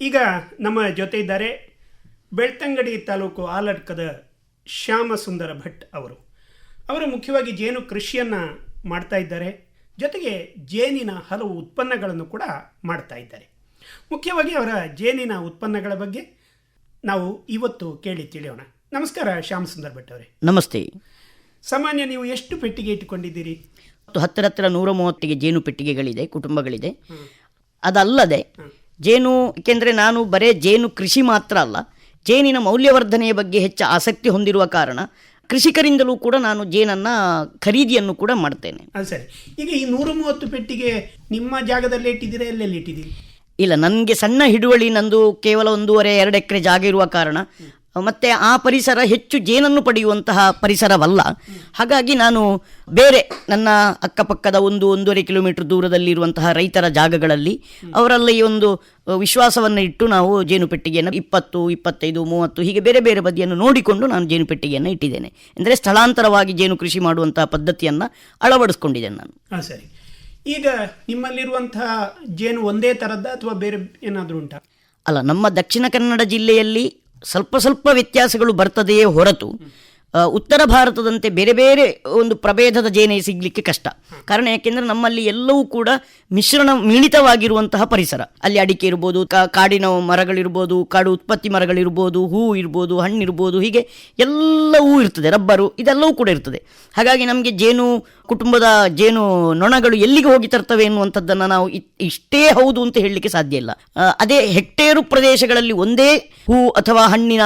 ಈಗ ನಮ್ಮ ಜೊತೆ ಇದ್ದಾರೆ ಬೆಳ್ತಂಗಡಿ ತಾಲೂಕು ಆಲಡ್ಕದ ಶ್ಯಾಮಸುಂದರ ಭಟ್ ಅವರು. ಅವರು ಮುಖ್ಯವಾಗಿ ಜೇನು ಕೃಷಿಯನ್ನು ಮಾಡ್ತಾ ಇದ್ದಾರೆ. ಜೊತೆಗೆ ಜೇನಿನ ಹಲವು ಉತ್ಪನ್ನಗಳನ್ನು ಕೂಡ ಮಾಡ್ತಾ ಇದ್ದಾರೆ. ಮುಖ್ಯವಾಗಿ ಅವರ ಜೇನಿನ ಉತ್ಪನ್ನಗಳ ಬಗ್ಗೆ ನಾವು ಇವತ್ತು ಕೇಳಿ ತಿಳಿಯೋಣ. ನಮಸ್ಕಾರ ಶ್ಯಾಮಸುಂದರ್ ಭಟ್ ಅವರೇ. ನಮಸ್ತೆ. ಸಾಮಾನ್ಯ ನೀವು ಎಷ್ಟು ಪೆಟ್ಟಿಗೆ ಇಟ್ಟುಕೊಂಡಿದ್ದೀರಿ? ಹತ್ತಿರ ಹತ್ತಿರ ನೂರ ಮೂವತ್ತಿಗೆ ಜೇನು ಪೆಟ್ಟಿಗೆಗಳಿದೆ ಕುಟುಂಬಗಳಿದೆ. ಅದಲ್ಲದೆ ಜೇನು ಏಕೆಂದರೆ ನಾನು ಬರೇ ಜೇನು ಕೃಷಿ ಮಾತ್ರ ಅಲ್ಲ ಜೇನಿನ ಮೌಲ್ಯವರ್ಧನೆಯ ಬಗ್ಗೆ ಹೆಚ್ಚು ಆಸಕ್ತಿ ಹೊಂದಿರುವ ಕಾರಣ ಕೃಷಿಕರಿಂದಲೂ ಕೂಡ ನಾನು ಜೇನನ್ನು ಖರೀದಿಯನ್ನು ಕೂಡ ಮಾಡ್ತೇನೆ. ಅದು ಸರಿ. ಈಗ ಈ ನೂರ ಮೂವತ್ತು ಪೆಟ್ಟಿಗೆ ನಿಮ್ಮ ಜಾಗದಲ್ಲಿ ಇಟ್ಟಿದ್ದೀರಾ ಎಲ್ಲೆಲ್ಲಿ ಇಟ್ಟಿದ್ದೀರಿ? ಇಲ್ಲ ನನಗೆ ಸಣ್ಣ ಹಿಡುವಳಿ ನಂದು ಕೇವಲ ಒಂದೂವರೆ ಎರಡು ಎಕರೆ ಜಾಗ ಇರುವ ಕಾರಣ ಮತ್ತು ಆ ಪರಿಸರ ಹೆಚ್ಚು ಜೇನನ್ನು ಪಡೆಯುವಂತಹ ಪರಿಸರವಲ್ಲ. ಹಾಗಾಗಿ ನಾನು ಬೇರೆ ನನ್ನ ಅಕ್ಕಪಕ್ಕದ ಒಂದು ಒಂದೂವರೆ ಕಿಲೋಮೀಟರ್ ದೂರದಲ್ಲಿರುವಂತಹ ರೈತರ ಜಾಗಗಳಲ್ಲಿ ಅವರಲ್ಲಿ ಒಂದು ವಿಶ್ವಾಸವನ್ನು ಇಟ್ಟು ನಾವು ಜೇನು ಪೆಟ್ಟಿಗೆಯನ್ನು ಇಪ್ಪತ್ತು ಇಪ್ಪತ್ತೈದು ಮೂವತ್ತು ಹೀಗೆ ಬೇರೆ ಬೇರೆ ಬದಿಯನ್ನು ನೋಡಿಕೊಂಡು ನಾನು ಜೇನು ಪೆಟ್ಟಿಗೆಯನ್ನು ಇಟ್ಟಿದ್ದೇನೆ. ಅಂದರೆ ಸ್ಥಳಾಂತರವಾಗಿ ಜೇನು ಕೃಷಿ ಮಾಡುವಂತಹ ಪದ್ಧತಿಯನ್ನು ಅಳವಡಿಸ್ಕೊಂಡಿದ್ದೇನೆ ನಾನು. ಹಾಂ ಸರಿ. ಈಗ ನಿಮ್ಮಲ್ಲಿರುವಂತಹ ಜೇನು ಒಂದೇ ಥರದ ಅಥವಾ ಬೇರೆ ಏನಾದರೂ ಉಂಟಾ? ಅಲ್ಲ ನಮ್ಮ ದಕ್ಷಿಣ ಕನ್ನಡ ಜಿಲ್ಲೆಯಲ್ಲಿ ಸ್ವಲ್ಪ ಸ್ವಲ್ಪ ವ್ಯತ್ಯಾಸಗಳು ಬರ್ತದೆಯೇ ಹೊರತು ಉತ್ತರ ಭಾರತದಂತೆ ಬೇರೆ ಬೇರೆ ಒಂದು ಪ್ರಭೇದದ ಜೇನೆ ಸಿಗಲಿಕ್ಕೆ ಕಷ್ಟ. ಕಾರಣ ಯಾಕೆಂದರೆ ನಮ್ಮಲ್ಲಿ ಎಲ್ಲವೂ ಕೂಡ ಮಿಶ್ರಣ ಮಿಳಿತವಾಗಿರುವಂತಹ ಪರಿಸರ. ಅಲ್ಲಿ ಅಡಿಕೆ ಇರ್ಬೋದು ಕಾಡಿನ ಮರಗಳಿರ್ಬೋದು, ಕಾಡು ಉತ್ಪತ್ತಿ ಮರಗಳಿರ್ಬೋದು, ಹೂ ಇರ್ಬೋದು, ಹಣ್ಣಿರ್ಬೋದು, ಹೀಗೆ ಎಲ್ಲವೂ ಇರ್ತದೆ, ರಬ್ಬರು, ಇದೆಲ್ಲವೂ ಕೂಡ ಇರ್ತದೆ. ಹಾಗಾಗಿ ನಮಗೆ ಜೇನು, ಕುಟುಂಬದ ಜೇನು ನೊಣಗಳು ಎಲ್ಲಿಗೆ ಹೋಗಿ ತರ್ತವೆ ಎನ್ನುವಂಥದ್ದನ್ನು ನಾವು ಇಷ್ಟೇ ಹೌದು ಅಂತ ಹೇಳಲಿಕ್ಕೆ ಸಾಧ್ಯ ಇಲ್ಲ. ಅದೇ ಹೆಕ್ಟೇರು ಪ್ರದೇಶಗಳಲ್ಲಿ ಒಂದೇ ಹೂ ಅಥವಾ ಹಣ್ಣಿನ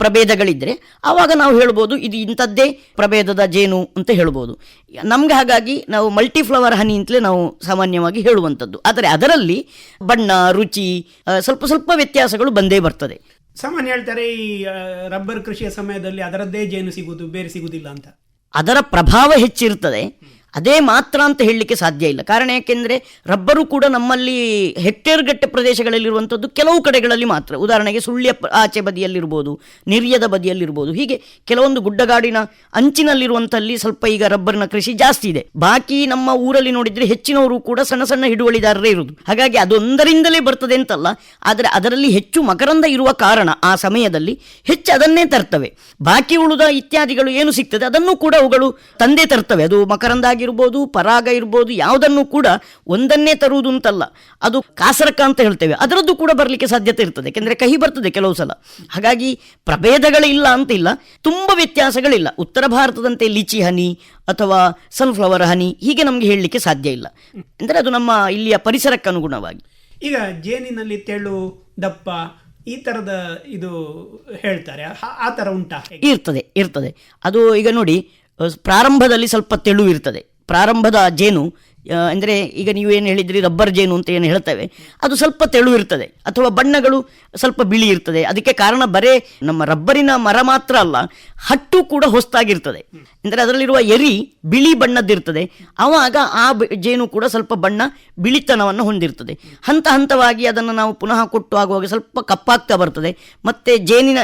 ಪ್ರಭೇದಗಳಿದ್ದರೆ ಆವಾಗ ನಾವು ಹೇಳ್ಬೋದು ಇದು ಇಂಥದ್ದೇ ಪ್ರಭೇದದ ಜೇನು ಅಂತ ಹೇಳ್ಬೋದು. ನಮ್ಗೆ ಹಾಗಾಗಿ ನಾವು ಮಲ್ಟಿಫ್ಲವರ್ ಹನಿ ಅಂತಲೇ ನಾವು ಸಾಮಾನ್ಯವಾಗಿ ಹೇಳುವಂಥದ್ದು. ಆದರೆ ಅದರಲ್ಲಿ ಬಣ್ಣ ರುಚಿ ಸ್ವಲ್ಪ ಸ್ವಲ್ಪ ವ್ಯತ್ಯಾಸಗಳು ಬಂದೇ ಬರ್ತದೆ. ಸಾಮಾನ್ಯ ಹೇಳ್ತಾರೆ ಈ ರಬ್ಬರ್ ಕೃಷಿಯ ಸಮಯದಲ್ಲಿ ಅದರದ್ದೇ ಜೇನು ಸಿಗುವುದು ಬೇರೆ ಸಿಗುವುದಿಲ್ಲ ಅಂತ. ಅದರ ಪ್ರಭಾವ ಹೆಚ್ಚಿರ್ತದೆ ಅದೇ ಮಾತ್ರ ಅಂತ ಹೇಳಲಿಕ್ಕೆ ಸಾಧ್ಯ ಇಲ್ಲ. ಕಾರಣ ಯಾಕೆಂದರೆ ರಬ್ಬರು ಕೂಡ ನಮ್ಮಲ್ಲಿ ಹೆಕ್ಟೇರ್ಗಟ್ಟೆ ಪ್ರದೇಶಗಳಲ್ಲಿರುವಂಥದ್ದು ಕೆಲವು ಕಡೆಗಳಲ್ಲಿ ಮಾತ್ರ. ಉದಾಹರಣೆಗೆ ಸುಳ್ಯ ಆಚೆ ಬದಿಯಲ್ಲಿರ್ಬೋದು, ನಿರ್ಯದ ಬದಿಯಲ್ಲಿರ್ಬೋದು. ಹೀಗೆ ಕೆಲವೊಂದು ಗುಡ್ಡಗಾಡಿನ ಅಂಚಿನಲ್ಲಿರುವಂಥಲ್ಲಿ ಸ್ವಲ್ಪ ಈಗ ರಬ್ಬರ್ನ ಕೃಷಿ ಜಾಸ್ತಿ ಇದೆ. ಬಾಕಿ ನಮ್ಮ ಊರಲ್ಲಿ ನೋಡಿದರೆ ಹೆಚ್ಚಿನವರು ಕೂಡ ಸಣ್ಣ ಸಣ್ಣ ಹಿಡುವಳಿದಾರರೇ ಇರುವುದು ಹಾಗಾಗಿ ಅದೊಂದರಿಂದಲೇ ಬರ್ತದೆ ಅಂತಲ್ಲ. ಆದರೆ ಅದರಲ್ಲಿ ಹೆಚ್ಚು ಮಕರಂದ ಇರುವ ಕಾರಣ ಆ ಸಮಯದಲ್ಲಿ ಹೆಚ್ಚು ಅದನ್ನೇ ತರ್ತವೆ. ಬಾಕಿ ಉಳಿದ ಇತ್ಯಾದಿಗಳು ಏನು ಸಿಗ್ತದೆ ಅದನ್ನು ಕೂಡ ಅವುಗಳು ತಂದೆ ತರ್ತವೆ. ಅದು ಮಕರಂದ ಆಗಿರ್ಬೋದು ಪರಾಗ ಇರ್ಬೋದು ಯಾವುದನ್ನು ಕೂಡ ಒಂದನ್ನೇ ತರುವುದು ಅಂತಲ್ಲ. ಅದು ಕಾಸರಕ ಅಂತ ಹೇಳ್ತೇವೆ. ಅದರದ್ದು ಕೂಡ ಬರಲಿಕ್ಕೆ ಸಾಧ್ಯತೆ ಇರ್ತದೆ. ಯಾಕೆಂದರೆ ಕಹಿ ಬರ್ತದೆ ಕೆಲವು ಸಲ. ಹಾಗಾಗಿ ಪ್ರಭೇದಗಳಿಲ್ಲ ಅಂತ ಇಲ್ಲ. ತುಂಬ ವ್ಯತ್ಯಾಸಗಳಿಲ್ಲ. ಉತ್ತರ ಭಾರತದಂತೆ ಲಿಚಿ ಹನಿ ಅಥವಾ ಸನ್ಫ್ಲವರ್ ಹನಿ ಹೀಗೆ ನಮಗೆ ಹೇಳಲಿಕ್ಕೆ ಸಾಧ್ಯ ಇಲ್ಲ. ಅಂದರೆ ಅದು ನಮ್ಮ ಇಲ್ಲಿಯ ಪರಿಸರಕ್ಕೆ ಅನುಗುಣವಾಗಿ. ಈಗ ಜೇನಿನಲ್ಲಿ ತೆಳು ದಪ್ಪ ಈ ಥರದ ಇದು ಹೇಳ್ತಾರೆ. ಆ- ಆ ಥರ ಉಂಟಾ ಇರ್ತದೆ ಇರ್ತದೆ. ಅದು ಈಗ ನೋಡಿ ಪ್ರಾರಂಭದಲ್ಲಿ ಸ್ವಲ್ಪ ತೆಳು ಇರ್ತದೆ. ಪ್ರಾರಂಭದ ಜೇನು ಅಂದರೆ ಈಗ ನೀವು ಏನು ಹೇಳಿದ್ರಿ ರಬ್ಬರ್ ಜೇನು ಅಂತ ಏನು ಹೇಳ್ತೇವೆ, ಅದು ಸ್ವಲ್ಪ ತೆಳು ಇರ್ತದೆ ಅಥವಾ ಬಣ್ಣಗಳು ಸ್ವಲ್ಪ ಬಿಳಿ ಇರ್ತದೆ. ಅದಕ್ಕೆ ಕಾರಣ ಬರೇ ನಮ್ಮ ರಬ್ಬರಿನ ಮರ ಮಾತ್ರ ಅಲ್ಲ, ಹಟ್ಟು ಕೂಡ ಹೊಸ್ತಾಗಿರ್ತದೆ. ಅಂದರೆ ಅದರಲ್ಲಿರುವ ಎರಿ ಬಿಳಿ ಬಣ್ಣದ್ದಿರ್ತದೆ. ಆವಾಗ ಆ ಜೇನು ಕೂಡ ಸ್ವಲ್ಪ ಬಣ್ಣ ಬಿಳಿತನವನ್ನು ಹೊಂದಿರ್ತದೆ. ಹಂತ ಹಂತವಾಗಿ ಅದನ್ನು ನಾವು ಪುನಃ ಕೊಟ್ಟು ಆಗುವಾಗ ಸ್ವಲ್ಪ ಕಪ್ಪಾಗ್ತಾ ಬರ್ತದೆ. ಮತ್ತು ಜೇನಿನ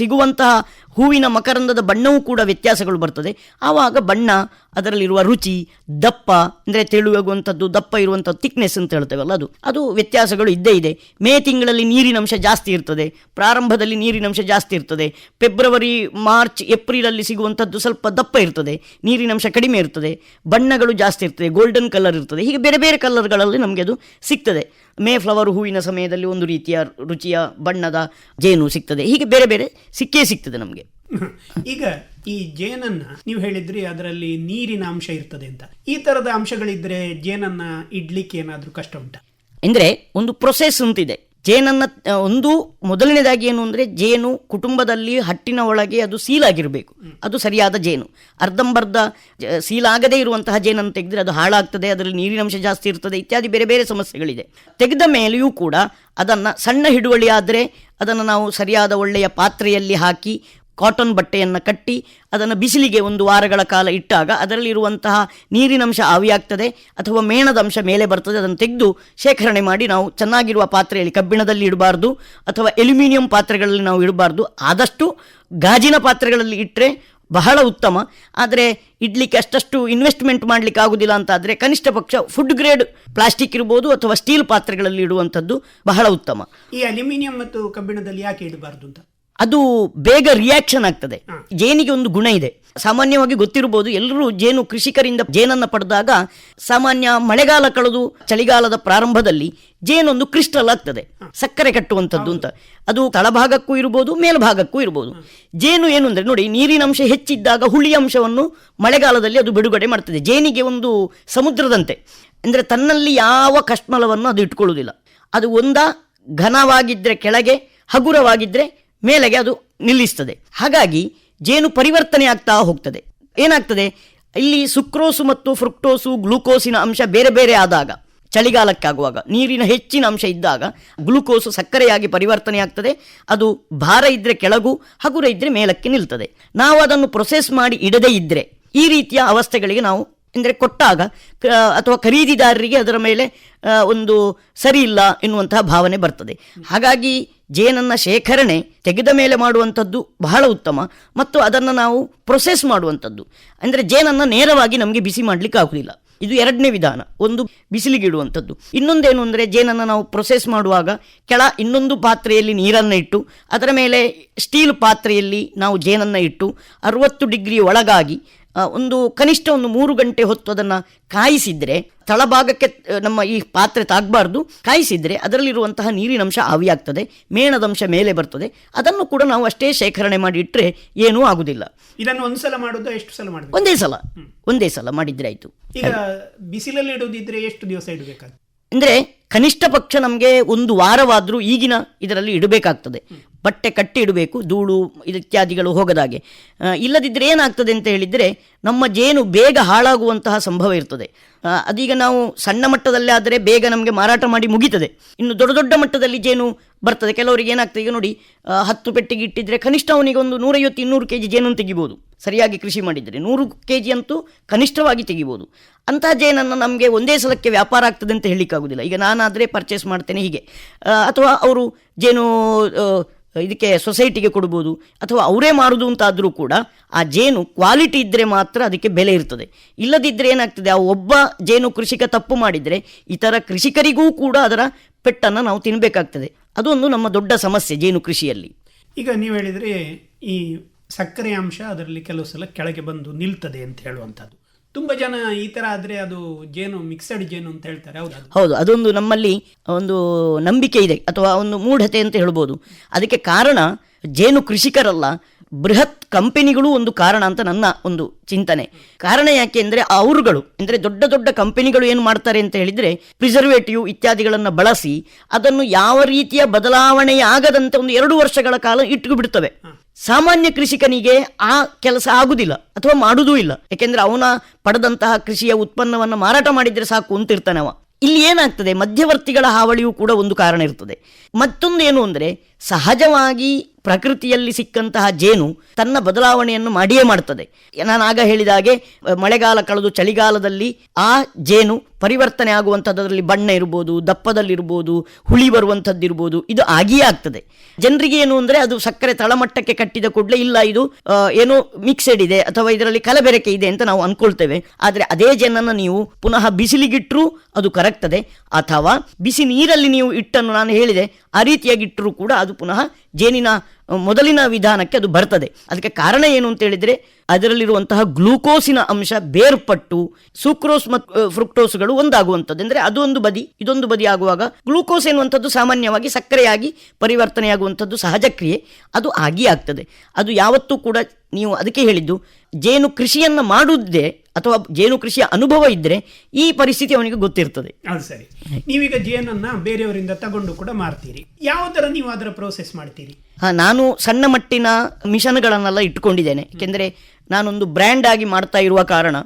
ಸಿಗುವಂತಹ ಹೂವಿನ ಮಕರಂದದ ಬಣ್ಣವೂ ಕೂಡ ವ್ಯತ್ಯಾಸಗಳು ಬರ್ತದೆ. ಆವಾಗ ಬಣ್ಣ, ಅದರಲ್ಲಿರುವ ರುಚಿ, ದಪ್ಪ, ಅಂದರೆ ತೆಳುವಾಗುವಂಥದ್ದು, ದಪ್ಪ ಇರುವಂಥದ್ದು ತಿಕ್ನೆಸ್ ಅಂತ ಹೇಳ್ತೇವಲ್ಲ ಅದು. ಅದು ವ್ಯತ್ಯಾಸಗಳು ಇದ್ದೇ ಇದೆ. ಮೇ ತಿಂಗಳಲ್ಲಿ ನೀರಿನಂಶ ಜಾಸ್ತಿ ಇರ್ತದೆ. ಪ್ರಾರಂಭದಲ್ಲಿ ನೀರಿನಂಶ ಜಾಸ್ತಿ ಇರ್ತದೆ. ಫೆಬ್ರವರಿ, ಮಾರ್ಚ್, ಏಪ್ರಿಲಲ್ಲಿ ಸಿಗುವಂಥದ್ದು ಸ್ವಲ್ಪ ದಪ್ಪ ಇರ್ತದೆ. ನೀರಿನಂಶ ಕಡಿಮೆ ಇರ್ತದೆ. ಬಣ್ಣಗಳು ಜಾಸ್ತಿ ಇರ್ತದೆ. ಗೋಲ್ಡನ್ ಕಲರ್ ಇರ್ತದೆ. ಹೀಗೆ ಬೇರೆ ಬೇರೆ ಕಲರ್ಗಳಲ್ಲಿ ನಮಗೆ ಅದು ಸಿಗ್ತದೆ. ಮೇ ಫ್ಲವರ್ ಹೂವಿನ ಸಮಯದಲ್ಲಿ ಒಂದು ರೀತಿಯ ರುಚಿಯ, ಬಣ್ಣದ ಜೇನು ಸಿಗ್ತದೆ. ಹೀಗೆ ಬೇರೆ ಬೇರೆ ಸಿಕ್ಕೇ ಸಿಗ್ತದೆ ನಮಗೆ. ಈಗ ಈ ಜೇನನ್ನ ನೀವು ಹೇಳಿದ್ರಿ, ಅದರಲ್ಲಿ ನೀರಿನ ಅಂಶ ಇರ್ತದೆ ಅಂತ. ಈ ತರದ ಅಂಶಗಳಿದ್ರೆ ಜೇನನ್ನ ಇಡ್ಲಿಕ್ಕೆ ಏನಾದರೂ ಕಷ್ಟ ಉಂಟಾ? ಅಂದ್ರೆ ಒಂದು ಪ್ರೊಸೆಸ್ ಅಂತಿದೆ. ಜೇನನ್ನ, ಒಂದು ಮೊದಲನೇದಾಗಿ ಏನು ಅಂದರೆ ಜೇನು ಕುಟುಂಬದಲ್ಲಿ ಹಟ್ಟಿನ ಒಳಗೆ ಅದು ಸೀಲಾಗಿರಬೇಕು. ಅದು ಸರಿಯಾದ ಜೇನು. ಅರ್ಧಂಬರ್ಧ ಸೀಲ್ ಸೀಲಾಗದೇ ಇರುವಂತಹ ಜೇನನ್ನು ತೆಗೆದ್ರೆ ಅದು ಹಾಳಾಗ್ತದೆ, ಅದರಲ್ಲಿ ನೀರಿನಂಶ ಜಾಸ್ತಿ ಇರ್ತದೆ, ಇತ್ಯಾದಿ ಬೇರೆ ಬೇರೆ ಸಮಸ್ಯೆಗಳಿದೆ. ತೆಗೆದ ಮೇಲೆಯೂ ಕೂಡ ಅದನ್ನು ಸಣ್ಣ ಹಿಡುವಳಿ ಆದರೆ ಅದನ್ನು ನಾವು ಸರಿಯಾದ ಒಳ್ಳೆಯ ಪಾತ್ರೆಯಲ್ಲಿ ಹಾಕಿ ಕಾಟನ್ ಬಟ್ಟೆಯನ್ನು ಕಟ್ಟಿ ಅದನ್ನು ಬಿಸಿಲಿಗೆ ಒಂದು ವಾರಗಳ ಕಾಲ ಇಟ್ಟಾಗ ಅದರಲ್ಲಿರುವಂತಹ ನೀರಿನಂಶ ಆವಿಯಾಗ್ತದೆ ಅಥವಾ ಮೇಣದ ಅಂಶ ಮೇಲೆ ಬರ್ತದೆ, ಅದನ್ನು ತೆಗೆದು ಶೇಖರಣೆ ಮಾಡಿ ನಾವು ಚೆನ್ನಾಗಿರುವ ಪಾತ್ರೆಯಲ್ಲಿ ಕಬ್ಬಿಣದಲ್ಲಿ ಇಡಬಾರ್ದು ಅಥವಾ ಅಲ್ಯೂಮಿನಿಯಂ ಪಾತ್ರೆಗಳಲ್ಲಿ ನಾವು ಇಡಬಾರ್ದು. ಆದಷ್ಟು ಗಾಜಿನ ಪಾತ್ರೆಗಳಲ್ಲಿ ಇಟ್ಟರೆ ಬಹಳ ಉತ್ತಮ. ಆದರೆ ಇಡ್ಲಿಕ್ಕೆ ಅಷ್ಟಷ್ಟು ಇನ್ವೆಸ್ಟ್ಮೆಂಟ್ ಮಾಡಲಿಕ್ಕೆ ಆಗುದಿಲ್ಲ ಅಂತ ಆದರೆ ಕನಿಷ್ಠ ಪಕ್ಷ ಫುಡ್ ಗ್ರೇಡ್ ಪ್ಲಾಸ್ಟಿಕ್ ಇರ್ಬೋದು ಅಥವಾ ಸ್ಟೀಲ್ ಪಾತ್ರೆಗಳಲ್ಲಿ ಇಡುವಂಥದ್ದು ಬಹಳ ಉತ್ತಮ. ಈ ಅಲ್ಯೂಮಿನಿಯಂ ಮತ್ತು ಕಬ್ಬಿಣದಲ್ಲಿ ಯಾಕೆ ಇಡಬಾರ್ದು ಅಂತ? ಅದು ಬೇಗ ರಿಯಾಕ್ಷನ್ ಆಗ್ತದೆ. ಜೇನಿಗೆ ಒಂದು ಗುಣ ಇದೆ. ಸಾಮಾನ್ಯವಾಗಿ ಗೊತ್ತಿರಬಹುದು ಎಲ್ಲರೂ ಜೇನು ಕೃಷಿಕರಿಂದ ಜೇನನ್ನ ಪಡೆದಾಗ ಸಾಮಾನ್ಯ ಮಳೆಗಾಲ ಕಳೆದು ಚಳಿಗಾಲದ ಪ್ರಾರಂಭದಲ್ಲಿ ಜೇನೊಂದು ಕ್ರಿಸ್ಟಲ್ ಆಗ್ತದೆ. ಸಕ್ಕರೆ ಕಟ್ಟುವಂಥದ್ದು ಅಂತ. ಅದು ತಳಭಾಗಕ್ಕೂ ಇರಬಹುದು ಮೇಲ್ಭಾಗಕ್ಕೂ ಇರಬಹುದು ಜೇನು ಏನು ಅಂದರೆ ನೋಡಿ ನೀರಿನ ಅಂಶ ಹೆಚ್ಚಿದ್ದಾಗ ಹುಳಿ ಅಂಶವನ್ನು ಮಳೆಗಾಲದಲ್ಲಿ ಅದು ಬಿಡುಗಡೆ ಮಾಡ್ತದೆ. ಜೇನಿಗೆ ಒಂದು ಸಮುದ್ರದಂತೆ. ಅಂದ್ರೆ ತನ್ನಲ್ಲಿ ಯಾವ ಕಷ್ಮಲವನ್ನು ಅದು ಇಟ್ಕೊಳ್ಳುವುದಿಲ್ಲ. ಅದು ಒಂದ ಘನವಾಗಿದ್ದರೆ ಕೆಳಗೆ ಹಗುರವಾಗಿದ್ದರೆ ಮೇಲೆಗೆ ಅದು ನಿಲ್ಲಿಸ್ತದೆ. ಹಾಗಾಗಿ ಜೇನು ಪರಿವರ್ತನೆ ಆಗ್ತಾ ಹೋಗ್ತದೆ. ಏನಾಗ್ತದೆ? ಇಲ್ಲಿ ಸುಕ್ರೋಸು ಮತ್ತು ಫ್ರುಕ್ಟೋಸು, ಗ್ಲೂಕೋಸಿನ ಅಂಶ ಬೇರೆ ಬೇರೆ ಆದಾಗ, ಚಳಿಗಾಲಕ್ಕಾಗುವಾಗ, ನೀರಿನ ಹೆಚ್ಚಿನ ಅಂಶ ಇದ್ದಾಗ ಗ್ಲೂಕೋಸು ಸಕ್ಕರೆಯಾಗಿ ಪರಿವರ್ತನೆ ಆಗ್ತದೆ. ಅದು ಭಾರ ಇದ್ದರೆ ಕೆಳಗು, ಹಗುರ ಇದ್ದರೆ ಮೇಲಕ್ಕೆ ನಿಲ್ತದೆ. ನಾವು ಅದನ್ನು ಪ್ರೊಸೆಸ್ ಮಾಡಿ ಇಡದೇ ಇದ್ದರೆ ಈ ರೀತಿಯ ಅವಸ್ಥೆಗಳಿಗೆ ನಾವು ಅಂದರೆ ಕೊಟ್ಟಾಗ ಅಥವಾ ಖರೀದಿದಾರರಿಗೆ ಅದರ ಮೇಲೆ ಒಂದು ಸರಿ ಇಲ್ಲ ಎನ್ನುವಂತಹ ಭಾವನೆ ಬರ್ತದೆ. ಹಾಗಾಗಿ ಜೇನನ್ನು ಶೇಖರಣೆ ತೆಗೆದ ಮೇಲೆ ಮಾಡುವಂಥದ್ದು ಬಹಳ ಉತ್ತಮ. ಮತ್ತು ಅದನ್ನು ನಾವು ಪ್ರೊಸೆಸ್ ಮಾಡುವಂಥದ್ದು. ಅಂದರೆ ಜೇನನ್ನು ನೇರವಾಗಿ ನಮಗೆ ಬಿಸಿ ಮಾಡಲಿಕ್ಕೆ ಆಗುವುದಿಲ್ಲ ಇದು ಎರಡನೇ ವಿಧಾನ. ಒಂದು ಬಿಸಿಲಿಗೆ ಇಡುವಂಥದ್ದು. ಇನ್ನೊಂದೇನು ಅಂದರೆ ಜೇನನ್ನು ನಾವು ಪ್ರೊಸೆಸ್ ಮಾಡುವಾಗ ಕೆಳ ಇನ್ನೊಂದು ಪಾತ್ರೆಯಲ್ಲಿ ನೀರನ್ನು ಇಟ್ಟು, ಅದರ ಮೇಲೆ ಸ್ಟೀಲ್ ಪಾತ್ರೆಯಲ್ಲಿ ನಾವು ಜೇನನ್ನು ಇಟ್ಟು, ಅರುವತ್ತು ಡಿಗ್ರಿ ಒಳಗಾಗಿ ಒಂದು ಕನಿಷ್ಠ ಒಂದು ಮೂರು ಗಂಟೆ ಹೊತ್ತು ಅದನ್ನು ಕಾಯಿಸಿದರೆ ತಳಭಾಗಕ್ಕೆ ನಮ್ಮ ಈ ಪಾತ್ರೆ ತಾಗಬಾರ್ದು ಕಾಯಿಸಿದರೆ ಅದರಲ್ಲಿರುವಂತಹ ನೀರಿನಂಶ ಆವಿಯಾಗ್ತದೆ ಮೇಣದಂಶ ಮೇಲೆ ಬರ್ತದೆ ಅದನ್ನು ಕೂಡ ನಾವು ಅಷ್ಟೇ ಶೇಖರಣೆ ಮಾಡಿ ಇಟ್ಟರೆ ಏನೂ ಆಗುದಿಲ್ಲ. ಇದನ್ನು ಒಂದ್ಸಲ ಮಾಡೋದು ಎಷ್ಟು ಸಲ ಮಾಡಬೇಕು ಒಂದೇ ಸಲ ಒಂದೇ ಸಲ ಮಾಡಿದ್ರೆ ಆಯ್ತು. ಈಗ ಬಿಸಿಲಲ್ಲಿ ಇಡೋದಿದ್ರೆ ಎಷ್ಟು ದಿವಸ ಇಡಬೇಕಾಗ ಅಂದರೆ ಕನಿಷ್ಠ ಪಕ್ಷ ನಮಗೆ ಒಂದು ವಾರವಾದರೂ ಈಗಿನ ಇದರಲ್ಲಿ ಇಡಬೇಕಾಗ್ತದೆ. ಬಟ್ಟೆ ಕಟ್ಟಿ ಇಡಬೇಕು, ಧೂಳು ಇತ್ಯಾದಿಗಳು ಹೋಗದಾಗೆ. ಇಲ್ಲದಿದ್ದರೆ ಏನಾಗ್ತದೆ ಅಂತ ಹೇಳಿದರೆ ನಮ್ಮ ಜೇನು ಬೇಗ ಹಾಳಾಗುವಂತಹ ಸಂಭವ ಇರ್ತದೆ. ಅದೀಗ ನಾವು ಸಣ್ಣ ಮಟ್ಟದಲ್ಲೇ ಆದರೆ ಬೇಗ ನಮಗೆ ಮಾರಾಟ ಮಾಡಿ ಮುಗೀತದೆ. ಇನ್ನು ದೊಡ್ಡ ದೊಡ್ಡ ಮಟ್ಟದಲ್ಲಿ ಜೇನು ಬರ್ತದೆ. ಕೆಲವರಿಗೆ ಏನಾಗ್ತದೆ ಈಗ ನೋಡಿ ಹತ್ತು ಪೆಟ್ಟಿಗೆ ಇಟ್ಟಿದ್ರೆ ಕನಿಷ್ಠ ಅವನಿಗೆ ಒಂದು ನೂರೈವತ್ತು ಇನ್ನೂರು ಕೆ ಜಿ ಜೇನು ತೆಗಿಬೋದು. ಸರಿಯಾಗಿ ಕೃಷಿ ಮಾಡಿದರೆ ನೂರು ಕೆ ಜಿ ಅಂತೂ ಕನಿಷ್ಠವಾಗಿ ತೆಗಿಬೋದು. ಅಂತಹ ಜೇನನ್ನು ನಮಗೆ ಒಂದೇ ಸಲಕ್ಕೆ ವ್ಯಾಪಾರ ಆಗ್ತದೆ ಅಂತ ಹೇಳಲಿಕ್ಕಾಗೋದಿಲ್ಲ. ಈಗ ನಾನಾದರೆ ಪರ್ಚೇಸ್ ಮಾಡ್ತೇನೆ ಹೀಗೆ. ಅಥವಾ ಅವರು ಜೇನು ಇದಕ್ಕೆ ಸೊಸೈಟಿಗೆ ಕೊಡ್ಬೋದು. ಅಥವಾ ಅವರೇ ಮಾರುದು ಅಂತಾದರೂ ಕೂಡ ಆ ಜೇನು ಕ್ವಾಲಿಟಿ ಇದ್ದರೆ ಮಾತ್ರ ಅದಕ್ಕೆ ಬೆಲೆ ಇರ್ತದೆ. ಇಲ್ಲದಿದ್ದರೆ ಏನಾಗ್ತದೆ, ಆ ಒಬ್ಬ ಜೇನು ಕೃಷಿಕ ತಪ್ಪು ಮಾಡಿದರೆ ಇತರ ಕೃಷಿಕರಿಗೂ ಕೂಡ ಅದರ ಪೆಟ್ಟನ್ನು ನಾವು ತಿನ್ನಬೇಕಾಗ್ತದೆ ಅದೊಂದು ನಮ್ಮ ದೊಡ್ಡ ಸಮಸ್ಯೆ ಜೇನು ಕೃಷಿಯಲ್ಲಿ. ಈಗ ನೀವು ಹೇಳಿದ್ರೆ ಈ ಸಕ್ಕರೆ ಅಂಶ ಅದರಲ್ಲಿ ಕೆಲವು ಸಲ ಕೆಳಗೆ ಬಂದು ನಿಲ್ತದೆ ಅಂತ ಹೇಳುವಂಥದ್ದು. ತುಂಬ ಜನ ಈ ಥರ ಆದರೆ ಅದು ಜೇನು ಮಿಕ್ಸಡ್ ಜೇನು ಅಂತ ಹೇಳ್ತಾರೆ ಹೌದು? ಹೌದು ಅದೊಂದು ನಮ್ಮಲ್ಲಿ ಒಂದು ನಂಬಿಕೆ ಇದೆ ಅಥವಾ ಒಂದು ಮೂಢತೆ ಅಂತ ಹೇಳ್ಬೋದು. ಅದಕ್ಕೆ ಕಾರಣ ಜೇನು ಕೃಷಿಕರಲ್ಲ ಬೃಹತ್ ಕಂಪೆನಿಗಳು ಒಂದು ಕಾರಣ ಅಂತ ನನ್ನ ಒಂದು ಚಿಂತನೆ. ಕಾರಣ ಯಾಕೆ ಅಂದರೆ ಅವರುಗಳು ಅಂದರೆ ದೊಡ್ಡ ದೊಡ್ಡ ಕಂಪೆನಿಗಳು ಏನು ಮಾಡ್ತಾರೆ ಅಂತ ಹೇಳಿದರೆ ಪ್ರಿಸರ್ವೇಟಿವ್ ಇತ್ಯಾದಿಗಳನ್ನು ಬಳಸಿ ಅದನ್ನು ಯಾವ ರೀತಿಯ ಬದಲಾವಣೆಯಾಗದಂತೆ ಒಂದು ಎರಡು ವರ್ಷಗಳ ಕಾಲ ಇಟ್ಟು ಬಿಡ್ತವೆ ಸಾಮಾನ್ಯ ಕೃಷಿಕನಿಗೆ ಆ ಕೆಲಸ ಆಗುದಿಲ್ಲ ಅಥವಾ ಮಾಡುದೂ ಇಲ್ಲ. ಯಾಕೆಂದ್ರೆ ಅವನ ಪಡೆದಂತಹ ಕೃಷಿಯ ಉತ್ಪನ್ನವನ್ನು ಮಾರಾಟ ಮಾಡಿದ್ರೆ ಸಾಕು ಅಂತ ಇರ್ತಾನೆ ಅವ. ಇಲ್ಲಿ ಏನಾಗ್ತದೆ? ಮಧ್ಯವರ್ತಿಗಳ ಹಾವಳಿಯೂ ಕೂಡ ಒಂದು ಕಾರಣ ಇರ್ತದೆ. ಮತ್ತೊಂದು ಏನು ಅಂದ್ರೆ, ಸಹಜವಾಗಿ ಪ್ರಕೃತಿಯಲ್ಲಿ ಸಿಕ್ಕಂತಹ ಜೇನು ತನ್ನ ಬದಲಾವಣೆಯನ್ನು ಮಾಡಿಯೇ ಮಾಡ್ತದೆ. ನಾನು ಆಗ ಹೇಳಿದ ಹಾಗೆ, ಮಳೆಗಾಲ ಕಳೆದು ಚಳಿಗಾಲದಲ್ಲಿ ಆ ಜೇನು ಪರಿವರ್ತನೆ ಆಗುವಂಥದ್ದರಲ್ಲಿ ಬಣ್ಣ ಇರ್ಬೋದು, ದಪ್ಪದಲ್ಲಿರ್ಬೋದು, ಹುಳಿ ಬರುವಂಥದ್ದಿರ್ಬೋದು ಇದು ಆಗಿಯೇ ಆಗ್ತದೆ. ಜನರಿಗೆ ಏನು ಅಂದರೆ ಅದು ಸಕ್ಕರೆ ತಳಮಟ್ಟಕ್ಕೆ ಕಟ್ಟಿದ ಕೂಡಲೇ ಇಲ್ಲ, ಇದು ಏನೋ ಮಿಕ್ಸೆಡ್ ಇದೆ ಅಥವಾ ಇದರಲ್ಲಿ ಕಲಬೆರಕೆ ಇದೆ ಅಂತ ನಾವು ಅಂದ್ಕೊಳ್ತೇವೆ ಆದರೆ ಅದೇ ಜನನ ನೀವು ಪುನಃ ಬಿಸಿಲಿಗಿಟ್ಟರೂ ಅದು ಕರಗ್ತದೆ. ಅಥವಾ ಬಿಸಿ ನೀರಲ್ಲಿ ನೀವು ಇಟ್ಟನ್ನು ನಾನು ಹೇಳಿದೆ, ಆ ರೀತಿಯಾಗಿ ಇಟ್ಟರೂ ಕೂಡ ಅದು ಪುನಃ ಜೇನಿನ ಮೊದಲಿನ ವಿಧಾನಕ್ಕೆ ಅದು ಬರ್ತದೆ. ಅದಕ್ಕೆ ಕಾರಣ ಏನು ಅಂತ ಹೇಳಿದರೆ, ಅದರಲ್ಲಿರುವಂತಹ ಗ್ಲೂಕೋಸಿನ ಅಂಶ ಬೇರ್ಪಟ್ಟು ಸುಕ್ರೋಸ್ ಮತ್ತು ಫ್ರುಕ್ಟೋಸ್ಗಳು ಒಂದಾಗುವಂಥದ್ದು. ಅಂದರೆ ಅದೊಂದು ಬದಿ, ಇದೊಂದು ಬದಿ ಆಗುವಾಗ ಗ್ಲೂಕೋಸ್ ಎನ್ನುವಂಥದ್ದು ಸಾಮಾನ್ಯವಾಗಿ ಸಕ್ಕರೆಯಾಗಿ ಪರಿವರ್ತನೆಯಾಗುವಂಥದ್ದು ಸಹಜ ಕ್ರಿಯೆ ಅದು ಆಗಿ ಆಗ್ತದೆ. ಅದು ಯಾವತ್ತೂ ಕೂಡ ನೀವು ಅದಕ್ಕೆ ಹೇಳಿದ್ದು, ಜೇನು ಕೃಷಿಯನ್ನು ಮಾಡುವುದೇ ಅಥವಾ ಜೇನು ಕೃಷಿಯ ಅನುಭವ ಇದ್ದರೆ ಈ ಪರಿಸ್ಥಿತಿ ಅವನಿಗೆ ಗೊತ್ತಿರ್ತದೆ. ಅದು ಸರಿ. ನೀವೀಗ ಜೇನನ್ನ ಬೇರೆಯವರಿಂದ ತಗೊಂಡು ಕೂಡ ಮಾರ್ತೀರಿ. ಯಾವ ಥರ ನೀವು ಅದರ ಪ್ರೋಸೆಸ್ ಮಾಡ್ತೀರಿ? ನಾನು ಸಣ್ಣ ಮಟ್ಟಿನ ಮಿಷನ್ಗಳನ್ನೆಲ್ಲ ಇಟ್ಕೊಂಡಿದ್ದೇನೆ. ಯಾಕೆಂದರೆ ನಾನೊಂದು ಬ್ರ್ಯಾಂಡ್ ಆಗಿ ಮಾಡ್ತಾ ಇರುವ ಕಾರಣ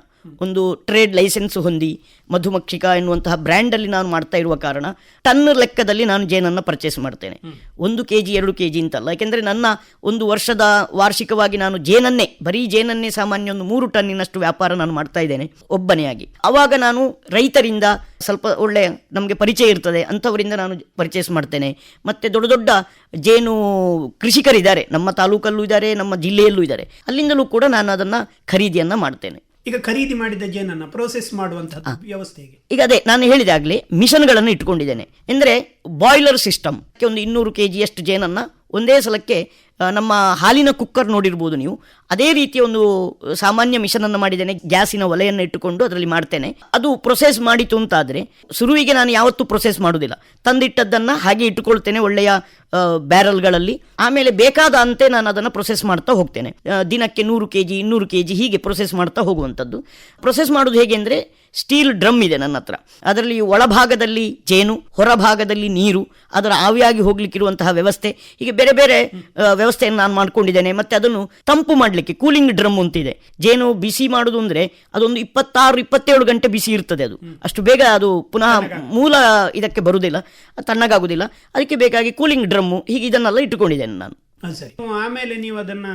ಒಂದು ಟ್ರೇಡ್ ಲೈಸೆನ್ಸ್ ಹೊಂದಿ ಮಧುಮಕ್ಷಿಕ ಎನ್ನುವಂತಹ ಬ್ರ್ಯಾಂಡಲ್ಲಿ ನಾನು ಮಾಡ್ತಾ ಇರುವ ಕಾರಣ ಟನ್ ಲೆಕ್ಕದಲ್ಲಿ ನಾನು ಜೇನನ್ನು ಪರ್ಚೇಸ್ ಮಾಡ್ತೇನೆ. ಒಂದು ಕೆ ಜಿ ಎರಡು ಕೆ ಜಿ ಅಂತಲ್ಲ. ಯಾಕೆಂದರೆ ನನ್ನ ಒಂದು ವರ್ಷದ ವಾರ್ಷಿಕವಾಗಿ ನಾನು ಜೇನನ್ನೇ ಬರೀ ಜೇನನ್ನೇ ಸಾಮಾನ್ಯ ಒಂದು ಮೂರು ಟನ್ನಿನಷ್ಟು ವ್ಯಾಪಾರ ನಾನು ಮಾಡ್ತಾ ಇದ್ದೇನೆ ಒಬ್ಬನೇ ಆಗಿ ಆವಾಗ ನಾನು ರೈತರಿಂದ ಸ್ವಲ್ಪ ಒಳ್ಳೆ ನಮಗೆ ಪರಿಚಯ ಇರ್ತದೆ ಅಂಥವರಿಂದ ನಾನು ಪರ್ಚೇಸ್ ಮಾಡ್ತೇನೆ. ಮತ್ತು ದೊಡ್ಡ ದೊಡ್ಡ ಜೇನು ಕೃಷಿಕರಿದ್ದಾರೆ. ನಮ್ಮ ತಾಲೂಕಲ್ಲೂ ಇದ್ದಾರೆ ನಮ್ಮ ಜಿಲ್ಲೆಯಲ್ಲೂ ಇದ್ದಾರೆ. ಅಲ್ಲಿಂದಲೂ ಕೂಡ ನಾನು ಅದನ್ನು ಖರೀದಿಯನ್ನು ಮಾಡ್ತೇನೆ. ಈಗ ಖರೀದಿ ಮಾಡಿದ ಜೇನನ್ನು ಪ್ರೋಸೆಸ್ ಮಾಡುವಂತಹ ವ್ಯವಸ್ಥೆ ಹೇಗೆ? ಈಗ ಅದೇ ನಾನು ಹೇಳಿದಾಗಲೇ ಮಿಷನ್ಗಳನ್ನು ಇಟ್ಕೊಂಡಿದ್ದೇನೆ. ಅಂದರೆ ಬಾಯ್ಲರ್ ಸಿಸ್ಟಮ್ ಒಂದು ಇನ್ನೂರು ಕೆ ಜಿಯಷ್ಟು ಜೇನನ್ನು ಒಂದೇ ಸಲಕ್ಕೆ ನಮ್ಮ ಹಾಲಿನ ಕುಕ್ಕರ್ ನೋಡಿರ್ಬೋದು ನೀವು. ಅದೇ ರೀತಿಯ ಒಂದು ಸಾಮಾನ್ಯ ಮಿಷನನ್ನು ಮಾಡಿದ್ದೇನೆ. ಗ್ಯಾಸಿನ ಒಲೆಯನ್ನು ಇಟ್ಟುಕೊಂಡು ಅದರಲ್ಲಿ ಮಾಡ್ತೇನೆ. ಅದು ಪ್ರೊಸೆಸ್ ಮಾಡಿತು ಅಂತಾದರೆ, ಶುರುವಿಗೆ ನಾನು ಯಾವತ್ತೂ ಪ್ರೊಸೆಸ್ ಮಾಡುವುದಿಲ್ಲ ತಂದಿಟ್ಟದ್ದನ್ನು ಹಾಗೆ ಇಟ್ಟುಕೊಳ್ತೇನೆ ಒಳ್ಳೆಯ ಬ್ಯಾರಲ್ಗಳಲ್ಲಿ ಆಮೇಲೆ ಬೇಕಾದ ಅಂತೆ ನಾನು ಅದನ್ನು ಪ್ರೊಸೆಸ್ ಮಾಡ್ತಾ ಹೋಗ್ತೇನೆ. ದಿನಕ್ಕೆ ನೂರು ಕೆ ಜಿ ಇನ್ನೂರು ಕೆ ಹೀಗೆ ಪ್ರೊಸೆಸ್ ಮಾಡ್ತಾ ಹೋಗುವಂಥದ್ದು. ಪ್ರೊಸೆಸ್ ಮಾಡೋದು ಹೇಗೆ ಅಂದರೆ ಸ್ಟೀಲ್ ಡ್ರಮ್ ಇದೆ ನನ್ನ ಹತ್ರ. ಅದರಲ್ಲಿ ಒಳಭಾಗದಲ್ಲಿ ಜೇನು ಹೊರಭಾಗದಲ್ಲಿ ನೀರು ಅದರ ಆವಿಯಾಗಿ ಹೋಗ್ಲಿಕ್ಕಿರುವಂತಹ ವ್ಯವಸ್ಥೆ ಹೀಗೆ ಬೇರೆ ಬೇರೆ ವ್ಯವಸ್ಥೆಯನ್ನು ನಾನು ಮಾಡ್ಕೊಂಡಿದ್ದೇನೆ. ಮತ್ತೆ ಅದನ್ನು ತಂಪು ಮಾಡಲಿಕ್ಕೆ ಕೂಲಿಂಗ್ ಡ್ರಮ್ ಅಂತಿದೆ. ಜೇನು ಬಿಸಿ ಮಾಡೋದು ಅಂದರೆ ಅದೊಂದು ಇಪ್ಪತ್ತಾರು ಇಪ್ಪತ್ತೇಳು ಗಂಟೆ ಬಿಸಿ ಇರ್ತದೆ ಅದು. ಅಷ್ಟು ಬೇಗ ಅದು ಪುನಃ ಮೂಲ ಇದಕ್ಕೆ ಬರುವುದಿಲ್ಲ ತಣ್ಣಗಾಗುವುದಿಲ್ಲ ಅದಕ್ಕೆ ಬೇಕಾಗಿ ಕೂಲಿಂಗ್ ಡ್ರಮ್ಮು ಹೀಗೆ ಇದನ್ನೆಲ್ಲ ಇಟ್ಟುಕೊಂಡಿದ್ದೇನೆ ನಾನು. ಸರಿ. ಆಮೇಲೆ ನೀವು ಅದನ್ನ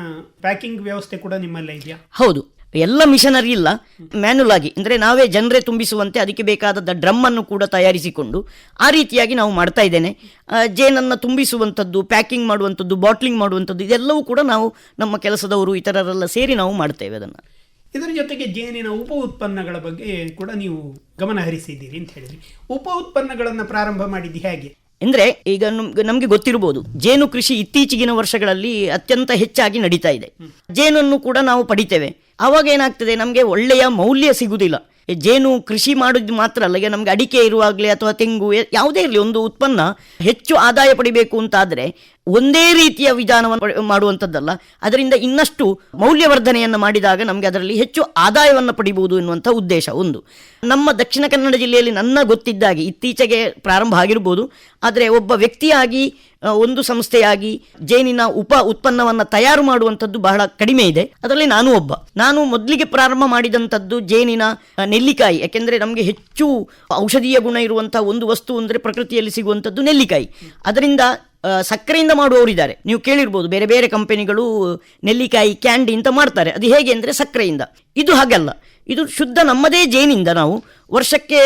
ಪ್ಯಾಕಿಂಗ್ ವ್ಯವಸ್ಥೆ ಕೂಡ ನಿಮ್ಮಲ್ಲೇ ಇದೆಯಾ? ಹೌದು. ಎಲ್ಲ ಮಿಷನರಿ ಇಲ್ಲ ಮ್ಯಾನ್ಯಲ್ ಆಗಿ. ಅಂದರೆ ನಾವೇ ಜನರೇ ತುಂಬಿಸುವಂತೆ ಅದಕ್ಕೆ ಬೇಕಾದ ಡ್ರಮ್ಮನ್ನು ಕೂಡ ತಯಾರಿಸಿಕೊಂಡು ಆ ರೀತಿಯಾಗಿ ನಾವು ಮಾಡ್ತಾ ಇದ್ದೇನೆ. ಜೇನನ್ನು ತುಂಬಿಸುವಂಥದ್ದು ಪ್ಯಾಕಿಂಗ್ ಮಾಡುವಂಥದ್ದು ಬಾಟ್ಲಿಂಗ್ ಮಾಡುವಂಥದ್ದು ಇದೆಲ್ಲವೂ ಕೂಡ ನಾವು ನಮ್ಮ ಕೆಲಸದವರು ಇತರರೆಲ್ಲ ಸೇರಿ ನಾವು ಮಾಡ್ತೇವೆ ಅದನ್ನು. ಇದರ ಜೊತೆಗೆ ಜೇನಿನ ಉಪ ಉತ್ಪನ್ನಗಳ ಬಗ್ಗೆ ಕೂಡ ನೀವು ಗಮನ ಹರಿಸಿದ್ದೀರಿ ಅಂತ ಹೇಳಿದ್ರಿ. ಉಪ ಉತ್ಪನ್ನಗಳನ್ನು ಪ್ರಾರಂಭ ಮಾಡಿದ್ದು ಹೇಗೆ? ಅಂದರೆ ಈಗ ನಮಗೆ ಗೊತ್ತಿರ್ಬೋದು ಜೇನು ಕೃಷಿ ಇತ್ತೀಚಿಗಿನ ವರ್ಷಗಳಲ್ಲಿ ಅತ್ಯಂತ ಹೆಚ್ಚಾಗಿ ನಡೀತಾ ಇದೆ. ಜೇನನ್ನು ಕೂಡ ನಾವು ಪಡಿತೇವೆ. ಆವಾಗ ಏನಾಗ್ತದೆ ನಮಗೆ ಒಳ್ಳೆಯ ಮೌಲ್ಯ ಸಿಗುವುದಿಲ್ಲ ಜೇನು ಕೃಷಿ ಮಾಡೋದು ಮಾತ್ರ ಅಲ್ಲ, ಈಗ ನಮಗೆ ಅಡಿಕೆ ಇರುವಾಗಲಿ ಅಥವಾ ತೆಂಗು ಯಾವುದೇ ಇರಲಿ, ಒಂದು ಉತ್ಪನ್ನ ಹೆಚ್ಚು ಆದಾಯ ಪಡಿಬೇಕು ಅಂತಾದರೆ ಒಂದೇ ರೀತಿಯ ವಿಧಾನವನ್ನು ಮಾಡುವಂಥದ್ದಲ್ಲ. ಅದರಿಂದ ಇನ್ನಷ್ಟು ಮೌಲ್ಯವರ್ಧನೆಯನ್ನು ಮಾಡಿದಾಗ ನಮಗೆ ಅದರಲ್ಲಿ ಹೆಚ್ಚು ಆದಾಯವನ್ನು ಪಡಿಬಹುದು ಎನ್ನುವಂಥ ಉದ್ದೇಶ ಒಂದು. ನಮ್ಮ ದಕ್ಷಿಣ ಕನ್ನಡ ಜಿಲ್ಲೆಯಲ್ಲಿ ನನ್ನ ಗೊತ್ತಿದ್ದಾಗಿ ಇತ್ತೀಚೆಗೆ ಪ್ರಾರಂಭ ಆಗಿರ್ಬೋದು. ಆದರೆ ಒಬ್ಬ ವ್ಯಕ್ತಿಯಾಗಿ ಒಂದು ಸಂಸ್ಥೆಯಾಗಿ ಜೇನಿನ ಉಪ ಉತ್ಪನ್ನವನ್ನು ತಯಾರು ಮಾಡುವಂಥದ್ದು ಬಹಳ ಕಡಿಮೆ ಇದೆ. ಅದರಲ್ಲಿ ನಾನು ಒಬ್ಬ. ನಾನು ಮೊದಲಿಗೆ ಪ್ರಾರಂಭ ಮಾಡಿದಂಥದ್ದು ಜೇನಿನ ನೆಲ್ಲಿಕಾಯಿ. ಯಾಕೆಂದರೆ ನಮಗೆ ಹೆಚ್ಚು ಔಷಧೀಯ ಗುಣ ಇರುವಂಥ ಒಂದು ವಸ್ತು ಅಂದರೆ ಪ್ರಕೃತಿಯಲ್ಲಿ ಸಿಗುವಂಥದ್ದು ನೆಲ್ಲಿಕಾಯಿ. ಅದರಿಂದ ಸಕ್ಕರೆಯಿಂದ ಮಾಡುವವರಿದ್ದಾರೆ. ನೀವು ಕೇಳಿರ್ಬೋದು, ಬೇರೆ ಬೇರೆ ಕಂಪನಿಗಳು ನೆಲ್ಲಿಕಾಯಿ, ಕ್ಯಾಂಡಿ ಅಂತ ಮಾಡ್ತಾರೆ. ಅದು ಹೇಗೆ ಅಂದರೆ ಸಕ್ಕರೆಯಿಂದ. ಇದು ಹಾಗಲ್ಲ. ಇದು ಶುದ್ಧ ನಮ್ಮದೇ ಜೇನಿಂದ ನಾವು ವರ್ಷಕ್ಕೆ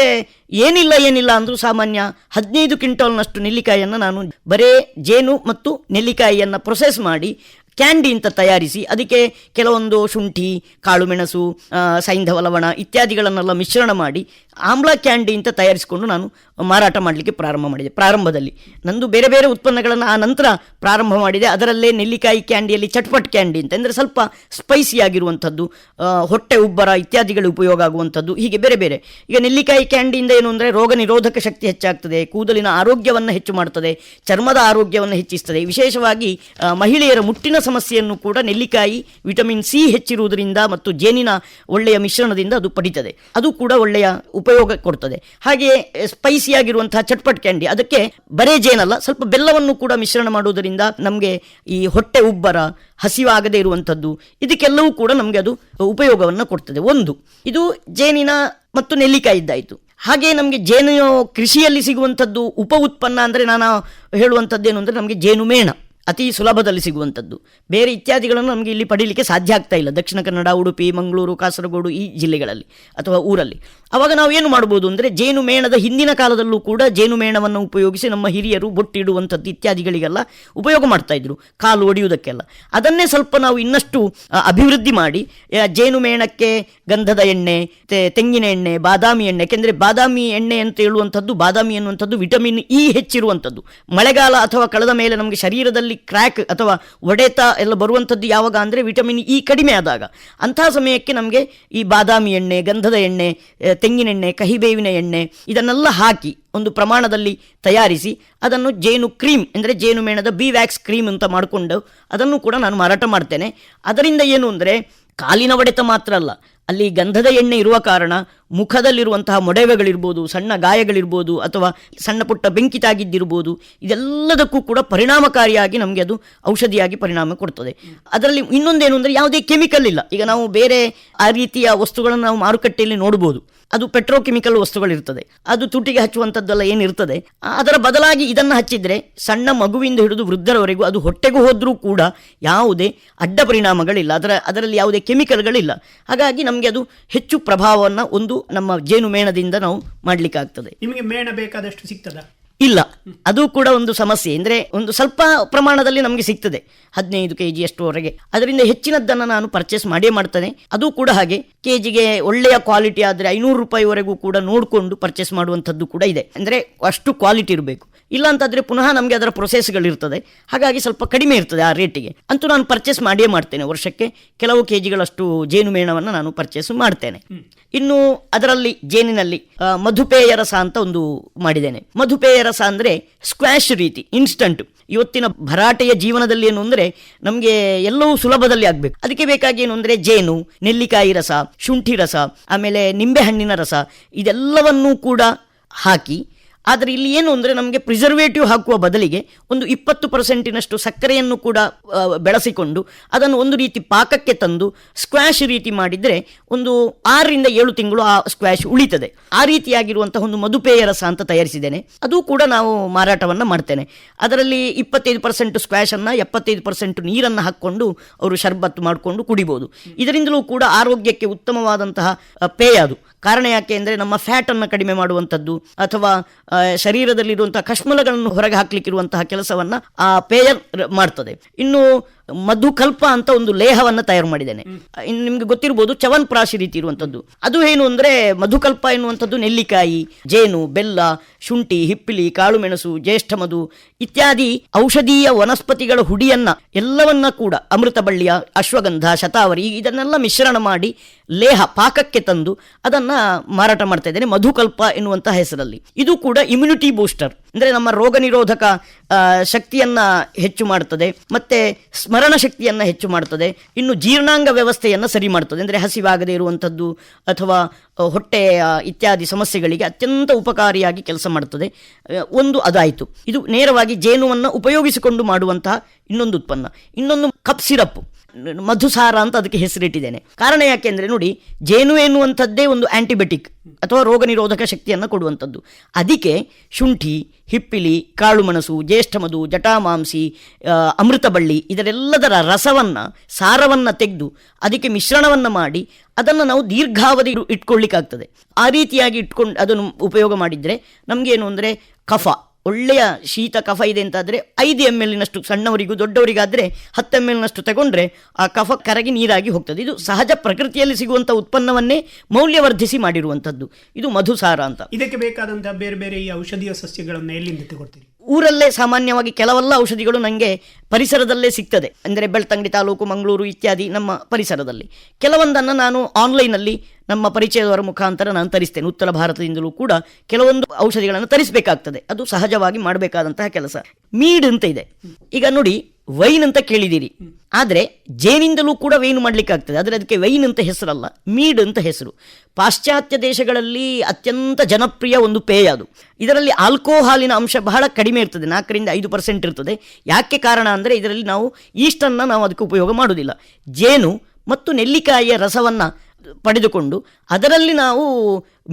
ಏನಿಲ್ಲ ಏನಿಲ್ಲ ಅಂದರೂ ಸಾಮಾನ್ಯ ಹದಿನೈದು ಕ್ವಿಂಟಾಲ್ನಷ್ಟು ನೆಲ್ಲಿಕಾಯಿಯನ್ನು ನಾನು ಬರೇ ಜೇನು ಮತ್ತು ನೆಲ್ಲಿಕಾಯಿಯನ್ನು ಪ್ರೊಸೆಸ್ ಮಾಡಿ ಕ್ಯಾಂಡಿ ಅಂತ ತಯಾರಿಸಿ ಅದಕ್ಕೆ ಕೆಲವೊಂದು ಶುಂಠಿ, ಕಾಳುಮೆಣಸು ಸೈಂಧವ ಲವಣ ಇತ್ಯಾದಿಗಳನ್ನೆಲ್ಲ ಮಿಶ್ರಣ ಮಾಡಿ ಆಮ್ಲ ಕ್ಯಾಂಡಿ ಅಂತ ತಯಾರಿಸಿಕೊಂಡು ನಾನು ಮಾರಾಟ ಮಾಡಲಿಕ್ಕೆ ಪ್ರಾರಂಭ ಮಾಡಿದೆ, ಪ್ರಾರಂಭದಲ್ಲಿ. ನಂದು ಬೇರೆ ಬೇರೆ ಉತ್ಪನ್ನಗಳನ್ನು ಆ ನಂತರ ಪ್ರಾರಂಭ ಮಾಡಿದೆ. ಅದರಲ್ಲೇ ನೆಲ್ಲಿಕಾಯಿ ಕ್ಯಾಂಡಿಯಲ್ಲಿ ಚಟ್ಪಟ್ ಕ್ಯಾಂಡಿ ಅಂತ, ಅಂದರೆ ಸ್ವಲ್ಪ ಸ್ಪೈಸಿ ಆಗಿರುವಂಥದ್ದು ಹೊಟ್ಟೆ ಉಬ್ಬರ ಇತ್ಯಾದಿಗಳು ಉಪಯೋಗ ಆಗುವಂಥದ್ದು, ಹೀಗೆ ಬೇರೆ ಬೇರೆ. ಈಗ ನೆಲ್ಲಿಕಾಯಿ ಕ್ಯಾಂಡಿಯಿಂದ ಏನು ಅಂದರೆ ರೋಗ ನಿರೋಧಕ ಶಕ್ತಿ ಹೆಚ್ಚಾಗ್ತದೆ, ಕೂದಲಿನ ಆರೋಗ್ಯವನ್ನು ಹೆಚ್ಚು ಮಾಡ್ತದೆ, ಚರ್ಮದ ಆರೋಗ್ಯವನ್ನು ಹೆಚ್ಚಿಸ್ತದೆ. ವಿಶೇಷವಾಗಿ ಮಹಿಳೆಯರ ಮುಟ್ಟಿನ ಸಮಸ್ಯೆಯನ್ನು ಕೂಡ ನೆಲ್ಲಿಕಾಯಿ, ವಿಟಮಿನ್ ಸಿ ಹೆಚ್ಚಿರುವುದರಿಂದ ಮತ್ತು ಜೇನಿನ ಒಳ್ಳೆಯ ಮಿಶ್ರಣದಿಂದ ಅದು ಪಡಿತದೆ. ಅದು ಕೂಡ ಒಳ್ಳೆಯ ಉಪಯೋಗ ಕೊಡ್ತದೆ. ಹಾಗೆಯೇ ಸ್ಪೈಸಿಯಾಗಿರುವಂತಹ ಚಟ್ಪಟ್ ಕ್ಯಾಂಡಿ ಅದಕ್ಕೆ ಬರೇ ಜೇನಲ್ಲ, ಸ್ವಲ್ಪ ಬೆಲ್ಲವನ್ನು ಕೂಡ ಮಿಶ್ರಣ ಮಾಡುವುದರಿಂದ ನಮಗೆ ಈ ಹೊಟ್ಟೆ ಉಬ್ಬರ, ಹಸಿವಾಗದೇ ಇರುವಂಥದ್ದು, ಇದಕ್ಕೆಲ್ಲವೂ ಕೂಡ ನಮಗೆ ಅದು ಉಪಯೋಗವನ್ನು ಕೊಡ್ತದೆ. ಒಂದು, ಇದು ಜೇನಿನ ಮತ್ತು ನೆಲ್ಲಿಕಾಯಿ ಇದ್ದಾಯಿತು ಹಾಗೆ ನಮಗೆ ಜೇನು ಕೃಷಿಯಲ್ಲಿ ಸಿಗುವಂಥದ್ದು ಉಪ ಉತ್ಪನ್ನ ಅಂದರೆ ನಾನು ಹೇಳುವಂಥದ್ದೇನು ಅಂದರೆ ನಮಗೆ ಜೇನುಮೇಣ ಅತಿ ಸುಲಭದಲ್ಲಿ ಸಿಗುವಂಥದ್ದು. ಬೇರೆ ಇತ್ಯಾದಿಗಳನ್ನು ನಮಗೆ ಇಲ್ಲಿ ಪಡೀಲಿಕ್ಕೆ ಸಾಧ್ಯ ಆಗ್ತಾ ಇಲ್ಲ. ದಕ್ಷಿಣ ಕನ್ನಡ, ಉಡುಪಿ, ಮಂಗಳೂರು, ಕಾಸರಗೋಡು ಈ ಜಿಲ್ಲೆಗಳಲ್ಲಿ ಅಥವಾ ಊರಲ್ಲಿ. ಆವಾಗ ನಾವು ಏನು ಮಾಡ್ಬೋದು ಅಂದರೆ ಜೇನುಮೇಣದ ಹಿಂದಿನ ಕಾಲದಲ್ಲೂ ಕೂಡ ಜೇನುಮೇಣವನ್ನು ಉಪಯೋಗಿಸಿ ನಮ್ಮ ಹಿರಿಯರು ಬೊಟ್ಟಿಡುವಂಥದ್ದು ಇತ್ಯಾದಿಗಳಿಗೆಲ್ಲ ಉಪಯೋಗ ಮಾಡ್ತಾ ಇದ್ರು. ಕಾಲು ಒಡೆಯುವುದಕ್ಕೆಲ್ಲ. ಅದನ್ನೇ ಸ್ವಲ್ಪ ನಾವು ಇನ್ನಷ್ಟು ಅಭಿವೃದ್ಧಿ ಮಾಡಿ ಜೇನುಮೇಣಕ್ಕೆ ಜೇನು ಮೇಣಕ್ಕೆ ಗಂಧದ ಎಣ್ಣೆ ತೆಂಗಿನ ಎಣ್ಣೆ, ಬಾದಾಮಿ ಎಣ್ಣೆ. ಯಾಕೆಂದರೆ ಬಾದಾಮಿ ಎಣ್ಣೆ ಅಂತ ಹೇಳುವಂಥದ್ದು, ಬಾದಾಮಿ ಅನ್ನುವಂಥದ್ದು ವಿಟಮಿನ್ ಇ ಹೆಚ್ಚಿರುವಂಥದ್ದು. ಮಳೆಗಾಲ ಅಥವಾ ಕಳೆದ ಮೇಲೆ ನಮಗೆ ಶರೀರದಲ್ಲಿ ಕ್ರ್ಯಾಕ್ ಅಥವಾ ಒಡೆತ ಎಲ್ಲ ಬರುವಂಥದ್ದು ಯಾವಾಗ ಅಂದರೆ ವಿಟಮಿನ್ ಇ ಕಡಿಮೆ ಆದಾಗ. ಅಂತಹ ಸಮಯಕ್ಕೆ ನಮಗೆ ಈ ಬಾದಾಮಿ ಎಣ್ಣೆ, ಗಂಧದ ಎಣ್ಣೆ ತೆಂಗಿನೆಣ್ಣೆ ಕಹಿಬೇವಿನ ಎಣ್ಣೆ ಇದನ್ನೆಲ್ಲ ಹಾಕಿ ಒಂದು ಪ್ರಮಾಣದಲ್ಲಿ ತಯಾರಿಸಿ ಅದನ್ನು ಜೇನು ಕ್ರೀಮ್ ಅಂದರೆ ಜೇನು ಮೇಣದ ಬಿ ವ್ಯಾಕ್ಸ್ ಕ್ರೀಮ್ ಅಂತ ಮಾಡಿಕೊಂಡು ಅದನ್ನು ಕೂಡ ನಾನು ಮಾರಾಟ ಮಾಡ್ತೇನೆ. ಅದರಿಂದ ಏನು ಅಂದರೆ ಕಾಲಿನ ಒಡೆತ ಮಾತ್ರ ಅಲ್ಲ ಅಲ್ಲಿ ಗಂಧದ ಎಣ್ಣೆ ಇರುವ ಕಾರಣ ಮುಖದಲ್ಲಿರುವಂತಹ ಮೊಡವೆಗಳಿರ್ಬೋದು, ಸಣ್ಣ ಗಾಯಗಳಿರ್ಬೋದು, ಅಥವಾ ಸಣ್ಣ ಪುಟ್ಟ ಬೆಂಕಿ ತಾಗಿದ್ದಿರ್ಬೋದು, ಇದೆಲ್ಲದಕ್ಕೂ ಕೂಡ ಪರಿಣಾಮಕಾರಿಯಾಗಿ ನಮಗೆ ಅದು ಔಷಧಿಯಾಗಿ ಪರಿಣಾಮ ಕೊಡ್ತದೆ. ಅದರಲ್ಲಿ ಇನ್ನೊಂದೇನು ಅಂದರೆ ಯಾವುದೇ ಕೆಮಿಕಲ್ ಇಲ್ಲ. ಈಗ ನಾವು ಬೇರೆ ಆ ರೀತಿಯ ವಸ್ತುಗಳನ್ನು ನಾವು ಮಾರುಕಟ್ಟೆಯಲ್ಲಿ ನೋಡ್ಬೋದು. ಅದು ಪೆಟ್ರೋಕೆಮಿಕಲ್ ವಸ್ತುಗಳಿರ್ತದೆ. ಅದು ತುಟಿಗೆ ಹಚ್ಚುವಂಥದ್ದೆಲ್ಲ ಏನಿರ್ತದೆ. ಅದರ ಬದಲಾಗಿ ಇದನ್ನು ಹಚ್ಚಿದ್ರೆ ಸಣ್ಣ ಮಗುವಿಂದ ಹಿಡಿದು ವೃದ್ಧರವರೆಗೂ ಅದು ಹೊಟ್ಟೆಗೂ ಹೋದರೂ ಕೂಡ ಯಾವುದೇ ಅಡ್ಡ ಪರಿಣಾಮಗಳಿಲ್ಲ. ಅದರ, ಅದರಲ್ಲಿ ಯಾವುದೇ ಕೆಮಿಕಲ್ಗಳಿಲ್ಲ. ಹಾಗಾಗಿ ನಮಗೆ ಅದು ಹೆಚ್ಚು ಪ್ರಭಾವವನ್ನು ಒಂದು ನಮ್ಮ ಜೇನು ಮೇಣದಿಂದ ನಾವು ಮಾಡಲಿಕ್ಕಾಗ್ತದೆ. ನಿಮಗೆ ಮೇಣ ಬೇಕಾದಷ್ಟು ಸಿಗ್ತದ? ಇಲ್ಲ. ಅದು ಕೂಡ ಒಂದು ಸಮಸ್ಯೆ. ಅಂದರೆ ಒಂದು ಸ್ವಲ್ಪ ಪ್ರಮಾಣದಲ್ಲಿ ನಮಗೆ ಸಿಗ್ತದೆ. ಹದಿನೈದು ಕೆ ಜಿಯಷ್ಟುವರೆಗೆ ಅದರಿಂದ ಹೆಚ್ಚಿನದ್ದನ್ನು ನಾನು ಪರ್ಚೇಸ್ ಮಾಡೇ ಮಾಡ್ತೇನೆ. ಅದು ಕೂಡ ಹಾಗೆ. ಕೆ ಜಿಗೆ ಒಳ್ಳೆಯ ಕ್ವಾಲಿಟಿ ಆದರೆ ಐನೂರು ರೂಪಾಯಿವರೆಗೂ ಕೂಡ ನೋಡಿಕೊಂಡು ಪರ್ಚೇಸ್ ಮಾಡುವಂಥದ್ದು ಕೂಡ ಇದೆ. ಅಂದರೆ ಅಷ್ಟು ಕ್ವಾಲಿಟಿ ಇರಬೇಕು. ಇಲ್ಲ ಅಂತಂದರೆ ಪುನಃ ನಮಗೆ ಅದರ ಪ್ರೊಸೆಸ್ಗಳಿರ್ತದೆ ಹಾಗಾಗಿ ಸ್ವಲ್ಪ ಕಡಿಮೆ ಇರ್ತದೆ ಆ ರೇಟಿಗೆ ಅಂತೂ ನಾನು ಪರ್ಚೇಸ್ ಮಾಡಿಯೇ ಮಾಡ್ತೇನೆ ವರ್ಷಕ್ಕೆ. ಕೆಲವು ಕೆ ಜಿಗಳಷ್ಟು ಜೇನುಮೇಣವನ್ನು ನಾನು ಪರ್ಚೇಸ್ ಮಾಡ್ತೇನೆ. ಇನ್ನು ಅದರಲ್ಲಿ ಜೇನಿನಲ್ಲಿ ಮಧುಪೇಯ ರಸ ಅಂತ ಒಂದು ಮಾಡಿದ್ದೇನೆ. ಮಧುಪೇಯ ರಸ ಅಂದರೆ ಸ್ಕ್ವಾಶ್ ರೀತಿ ಇನ್ಸ್ಟಂಟ್ ಇವತ್ತಿನ ಭರಾಟೆಯ ಜೀವನದಲ್ಲಿ ಏನು ಅಂದರೆ ನಮಗೆ ಎಲ್ಲವೂ ಸುಲಭದಲ್ಲಿ ಆಗಬೇಕು. ಅದಕ್ಕೆ ಬೇಕಾಗಿ ಏನು ಅಂದರೆ ಜೇನು ನೆಲ್ಲಿಕಾಯಿ ರಸ ಶುಂಠಿ ರಸ ಆಮೇಲೆ ನಿಂಬೆಹಣ್ಣಿನ ರಸ ಇದೆಲ್ಲವನ್ನೂ ಕೂಡ ಹಾಕಿ ಆದರೆ ಇಲ್ಲಿ ಏನು ಅಂದರೆ ನಮಗೆ ಪ್ರಿಸರ್ವೇಟಿವ್ ಹಾಕುವ ಬದಲಿಗೆ ಒಂದು ಇಪ್ಪತ್ತು ಪರ್ಸೆಂಟಿನಷ್ಟು ಸಕ್ಕರೆಯನ್ನು ಕೂಡ ಬೆಳೆಸಿಕೊಂಡು ಅದನ್ನು ಒಂದು ರೀತಿ ಪಾಕಕ್ಕೆ ತಂದು ಸ್ಕ್ವಾಶ್ ರೀತಿ ಮಾಡಿದರೆ ಒಂದು ಆರರಿಂದ ಏಳು ತಿಂಗಳು ಆ ಸ್ಕ್ವಾಷ್ ಉಳಿತದೆ. ಆ ರೀತಿಯಾಗಿರುವಂತಹ ಒಂದು ಮಧುಪೇಯ ರಸ ಅಂತ ತಯಾರಿಸಿದ್ದೇನೆ. ಅದು ಕೂಡ ನಾವು ಮಾರಾಟವನ್ನು ಮಾಡ್ತೇನೆ. ಅದರಲ್ಲಿ ಇಪ್ಪತ್ತೈದು ಪರ್ಸೆಂಟ್ ಸ್ಕ್ವಾಶನ್ನು ಎಪ್ಪತ್ತೈದು ಪರ್ಸೆಂಟ್ ನೀರನ್ನು ಹಾಕ್ಕೊಂಡು ಅವರು ಶರ್ಬತ್ತು ಮಾಡಿಕೊಂಡು ಕುಡಿಬೋದು. ಇದರಿಂದಲೂ ಕೂಡ ಆರೋಗ್ಯಕ್ಕೆ ಉತ್ತಮವಾದಂತಹ ಪೇಯ ಅದು. ಕಾರಣ ಯಾಕೆ ಅಂದರೆ ನಮ್ಮ ಫ್ಯಾಟನ್ನು ಕಡಿಮೆ ಮಾಡುವಂಥದ್ದು ಅಥವಾ ಶರೀರದಲ್ಲಿರುವಂತಹ ಕಶ್ಮಲಗಳನ್ನು ಹೊರಗೆ ಹಾಕ್ಲಿಕ್ಕಿರುವಂತಹ ಕೆಲಸವನ್ನ ಆ ಪೇಯರ್ ಮಾಡ್ತದೆ. ಇನ್ನು ಮಧುಕಲ್ಪ ಅಂತ ಒಂದು ಲೇಹವನ್ನು ತಯಾರು ಮಾಡಿದ್ದೇನೆ. ಇನ್ನು ನಿಮ್ಗೆ ಗೊತ್ತಿರ್ಬೋದು ಚವನ್ಪ್ರಾಶಿ ರೀತಿ ಇರುವಂಥದ್ದು. ಅದು ಏನು ಅಂದರೆ ಮಧುಕಲ್ಪ ಎನ್ನುವಂಥದ್ದು ನೆಲ್ಲಿಕಾಯಿ ಜೇನು ಬೆಲ್ಲ ಶುಂಠಿ ಹಿಪ್ಪಿಲಿ ಕಾಳುಮೆಣಸು ಜ್ಯೇಷ್ಠ ಮಧು ಇತ್ಯಾದಿ ಔಷಧೀಯ ವನಸ್ಪತಿಗಳ ಹುಡಿಯನ್ನ ಎಲ್ಲವನ್ನ ಕೂಡ ಅಮೃತ ಬಳ್ಳಿಯ ಅಶ್ವಗಂಧ ಶತಾವರಿ ಇದನ್ನೆಲ್ಲ ಮಿಶ್ರಣ ಮಾಡಿ ಲೇಹ ಪಾಕಕ್ಕೆ ತಂದು ಅದನ್ನ ಮಾರಾಟ ಮಾಡ್ತಾ ಇದ್ದೇನೆ ಮಧುಕಲ್ಪ ಎನ್ನುವಂತಹ ಹೆಸರಲ್ಲಿ. ಇದು ಕೂಡ ಇಮ್ಯುನಿಟಿ ಬೂಸ್ಟರ್ ಅಂದ್ರೆ ನಮ್ಮ ರೋಗ ನಿರೋಧಕ ಶಕ್ತಿಯನ್ನು ಹೆಚ್ಚು ಮಾಡ್ತದೆ, ಮತ್ತೆ ಸ್ಮರಣ ಶಕ್ತಿಯನ್ನು ಹೆಚ್ಚು ಮಾಡ್ತದೆ, ಇನ್ನು ಜೀರ್ಣಾಂಗ ವ್ಯವಸ್ಥೆಯನ್ನು ಸರಿ ಮಾಡ್ತದೆ. ಅಂದರೆ ಹಸಿವಾಗದೇ ಇರುವಂಥದ್ದು ಅಥವಾ ಹೊಟ್ಟೆ ಇತ್ಯಾದಿ ಸಮಸ್ಯೆಗಳಿಗೆ ಅತ್ಯಂತ ಉಪಕಾರಿಯಾಗಿ ಕೆಲಸ ಮಾಡ್ತದೆ. ಒಂದು ಅದಾಯಿತು. ಇದು ನೇರವಾಗಿ ಜೇನುವನ್ನು ಉಪಯೋಗಿಸಿಕೊಂಡು ಮಾಡುವಂತಹ ಇನ್ನೊಂದು ಉತ್ಪನ್ನ. ಇನ್ನೊಂದು ಕಪ್ ಸಿರಪ್. ಮಧುಸಾರ ಅಂತ ಅದಕ್ಕೆ ಹೆಸರಿಟ್ಟಿದ್ದೇನೆ. ಕಾರಣ ಯಾಕೆಂದ್ರೆ ನೋಡಿ, ಜೇನು ಎನ್ನುವಂಥದ್ದೇ ಒಂದು ಆ್ಯಂಟಿಬಯೋಟಿಕ್ ಅಥವಾ ರೋಗ ನಿರೋಧಕ ಶಕ್ತಿಯನ್ನು ಕೊಡುವಂಥದ್ದು. ಅದಕ್ಕೆ ಶುಂಠಿ, ಹಿಪ್ಪಿಲಿ ಕಾಳುಮೆಣಸು ಜ್ಯೇಷ್ಠಮಧು ಜಟಾಮಾಂಸಿ ಅಮೃತಬಳ್ಳಿ ಇದರೆಲ್ಲದರ ರಸವನ್ನು, ಸಾರವನ್ನು ತೆಗೆದು ಅದಕ್ಕೆ ಮಿಶ್ರಣವನ್ನು ಮಾಡಿ ಅದನ್ನು ನಾವು ದೀರ್ಘಾವಧಿ ಇಟ್ಕೊಳ್ಳಿಕ್ಕಾಗ್ತದೆ. ಆ ರೀತಿಯಾಗಿ ಇಟ್ಕೊಂಡು ಅದನ್ನು ಉಪಯೋಗ ಮಾಡಿದರೆ ನಮಗೇನು ಅಂದರೆ ಕಫ. ಒಳ್ಳೆಯ ಶೀತ ಕಫ ಇದೆ ಅಂತಾದರೆ ಐದು ಎಂ ಎಲ್ನಷ್ಟು ಸಣ್ಣವರಿಗೂ ದೊಡ್ಡವರಿಗಾದರೆ ಹತ್ತು ಎಂ ಎಲ್ನಷ್ಟು ತಗೊಂಡ್ರೆ ಆ ಕಫ ಕರಗಿ ನೀರಾಗಿ ಹೋಗ್ತದೆ. ಇದು ಸಹಜ ಪ್ರಕೃತಿಯಲ್ಲಿ ಸಿಗುವಂಥ ಉತ್ಪನ್ನವನ್ನೇ ಮೌಲ್ಯವರ್ಧಿಸಿ ಮಾಡಿರುವಂಥದ್ದು ಇದು ಮಧುಸಾರ ಅಂತ. ಇದಕ್ಕೆ ಬೇಕಾದಂತಹ ಬೇರೆ ಬೇರೆ ಈ ಔಷಧೀಯ ಸಸ್ಯಗಳನ್ನು ಎಲ್ಲಿಂದ ತಗೊಳ್ತೀರಿ? ಊರಲ್ಲೇ ಸಾಮಾನ್ಯವಾಗಿ ಕೆಲವೆಲ್ಲ ಔಷಧಿಗಳು ನನಗೆ ಪರಿಸರದಲ್ಲೇ ಸಿಗ್ತದೆ. ಅಂದರೆ ಬೆಳ್ತಂಗಡಿ ತಾಲೂಕು, ಮಂಗಳೂರು ಇತ್ಯಾದಿ ನಮ್ಮ ಪರಿಸರದಲ್ಲಿ. ಕೆಲವೊಂದನ್ನು ನಾನು ಆನ್ಲೈನಲ್ಲಿ ನಮ್ಮ ಪರಿಚಯದವರ ಮುಖಾಂತರ ನಾನು ತರಿಸ್ತೇನೆ. ಉತ್ತರ ಭಾರತದಿಂದಲೂ ಕೂಡ ಕೆಲವೊಂದು ಔಷಧಿಗಳನ್ನು ತರಿಸಬೇಕಾಗ್ತದೆ. ಅದು ಸಹಜವಾಗಿ ಮಾಡಬೇಕಾದಂತಹ ಕೆಲಸ. ಮೀಡ್ ಅಂತ ಇದೆ. ಈಗ ನೋಡಿ ವೈನ್ ಅಂತ ಕೇಳಿದ್ದೀರಿ. ಆದರೆ ಜೇನಿಂದಲೂ ಕೂಡ ವೈನ್ ಮಾಡ್ಲಿಕ್ಕೆ ಆಗ್ತದೆ ಆದರೆ ಅದಕ್ಕೆ ವೈನ್ ಅಂತ ಹೆಸರಲ್ಲ, ಮೀಡ್ ಅಂತ ಹೆಸರು. ಪಾಶ್ಚಾತ್ಯ ದೇಶಗಳಲ್ಲಿ ಅತ್ಯಂತ ಜನಪ್ರಿಯ ಒಂದು ಪೇಯ ಅದು. ಇದರಲ್ಲಿ ಆಲ್ಕೋಹಾಲಿನ ಅಂಶ ಬಹಳ ಕಡಿಮೆ ಇರ್ತದೆ. ನಾಲ್ಕರಿಂದ ಐದು ಪರ್ಸೆಂಟ್ ಇರ್ತದೆ. ಯಾಕೆ ಕಾರಣ ಅಂದರೆ ಇದರಲ್ಲಿ ನಾವು ಈಸ್ಟನ್ನು ನಾವು ಅದಕ್ಕೆ ಉಪಯೋಗ ಮಾಡೋದಿಲ್ಲ ಜೇನು ಮತ್ತು ನೆಲ್ಲಿಕಾಯಿಯ ರಸವನ್ನು ಪಡೆದುಕೊಂಡು ಅದರಲ್ಲಿ ನಾವು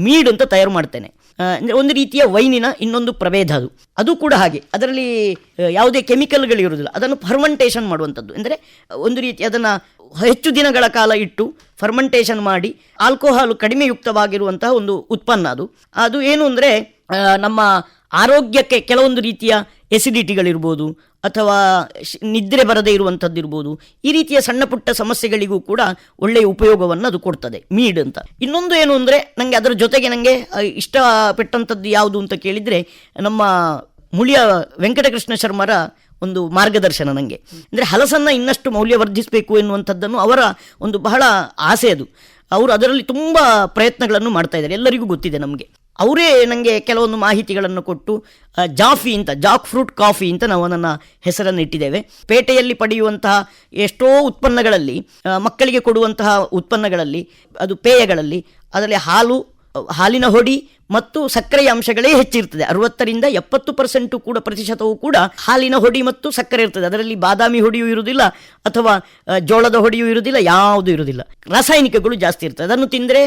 ಮೀಡ್ ಅಂತ ತಯಾರು ಮಾಡ್ತೇನೆ. ಒಂದು ರೀತಿಯ ವೈನಿನ ಇನ್ನೊಂದು ಪ್ರಭೇದ ಅದು. ಅದು ಕೂಡ ಹಾಗೆ. ಅದರಲ್ಲಿ ಯಾವುದೇ ಯಾವುದೇ ಕೆಮಿಕಲ್ಗಳಿರುವುದಿಲ್ಲ ಅದನ್ನು ಫರ್ಮೆಂಟೇಷನ್ ಮಾಡುವಂಥದ್ದು. ಅಂದರೆ ಒಂದು ರೀತಿ ಅದನ್ನು ಹೆಚ್ಚು ದಿನಗಳ ಕಾಲ ಇಟ್ಟು ಫರ್ಮೆಂಟೇಷನ್ ಮಾಡಿ ಆಲ್ಕೋಹಾಲ್ ಕಡಿಮೆ ಯುಕ್ತವಾಗಿರುವಂತಹ ಒಂದು ಉತ್ಪನ್ನ ಅದು. ಅದು ಏನು ಅಂದರೆ ನಮ್ಮ ಆರೋಗ್ಯಕ್ಕೆ ಕೆಲವೊಂದು ರೀತಿಯ ಎಸಿಡಿಟಿಗಳಿರ್ಬೋದು ಅಥವಾ ನಿದ್ರೆ ಬರದೇ ಇರುವಂಥದ್ದು ಇರ್ಬೋದು, ಈ ರೀತಿಯ ಸಣ್ಣ ಪುಟ್ಟ ಸಮಸ್ಯೆಗಳಿಗೂ ಕೂಡ ಒಳ್ಳೆಯ ಉಪಯೋಗವನ್ನು ಅದು ಕೊಡ್ತದೆ ಮೀಡ್ ಅಂತ. ಇನ್ನೊಂದು ಏನು ಅಂದರೆ ನನಗೆ ಅದರ ಜೊತೆಗೆ ನನಗೆ ಇಷ್ಟಪಟ್ಟಂಥದ್ದು ಯಾವುದು ಅಂತ ಕೇಳಿದರೆ, ನಮ್ಮ ಮುಳಿಯ ವೆಂಕಟಕೃಷ್ಣ ಶರ್ಮರ ಒಂದು ಮಾರ್ಗದರ್ಶನ ನನಗೆ ಅಂದರೆ ಹಲಸನ್ನು ಇನ್ನಷ್ಟು ಮೌಲ್ಯವರ್ಧಿಸಬೇಕು ಎನ್ನುವಂಥದ್ದನ್ನು ಅವರ ಒಂದು ಬಹಳ ಆಸೆ ಅದು. ಅವರು ಅದರಲ್ಲಿ ತುಂಬ ಪ್ರಯತ್ನಗಳನ್ನು ಮಾಡ್ತಾ ಇದ್ದಾರೆ, ಎಲ್ಲರಿಗೂ ಗೊತ್ತಿದೆ ನಮಗೆ. ಅವರೇ ನನಗೆ ಕೆಲವೊಂದು ಮಾಹಿತಿಗಳನ್ನು ಕೊಟ್ಟು ಜಾಫಿ ಅಂತ, ಜಾಕ್ ಫ್ರೂಟ್ ಕಾಫಿ ಅಂತ ನಾವು ನನ್ನ ಹೆಸರನ್ನು ಇಟ್ಟಿದ್ದೇವೆ. ಪೇಟೆಯಲ್ಲಿ ಪಡೆಯುವಂತಹ ಎಷ್ಟೋ ಉತ್ಪನ್ನಗಳಲ್ಲಿ ಮಕ್ಕಳಿಗೆ ಕೊಡುವಂತಹ ಉತ್ಪನ್ನಗಳಲ್ಲಿ, ಅದು ಪೇಯಗಳಲ್ಲಿ, ಅದರಲ್ಲಿ ಹಾಲು, ಹಾಲಿನ ಹೊಡಿ ಮತ್ತು ಸಕ್ಕರೆಯ ಅಂಶಗಳೇ ಹೆಚ್ಚಿರ್ತದೆ. ಅರವತ್ತರಿಂದ ಎಪ್ಪತ್ತು ಪರ್ಸೆಂಟು ಕೂಡ ಪ್ರತಿಶತವೂ ಕೂಡ ಹಾಲಿನ ಹೊಡಿ ಮತ್ತು ಸಕ್ಕರೆ ಇರ್ತದೆ. ಅದರಲ್ಲಿ ಬಾದಾಮಿ ಹೊಡಿಯೂ ಇರುವುದಿಲ್ಲ ಅಥವಾ ಜೋಳದ ಹೊಡಿಯೂ ಇರುವುದಿಲ್ಲ, ಯಾವುದೂ ಇರುವುದಿಲ್ಲ. ರಾಸಾಯನಿಕಗಳು ಜಾಸ್ತಿ ಇರ್ತದೆ. ಅದನ್ನು ತಿಂದರೆ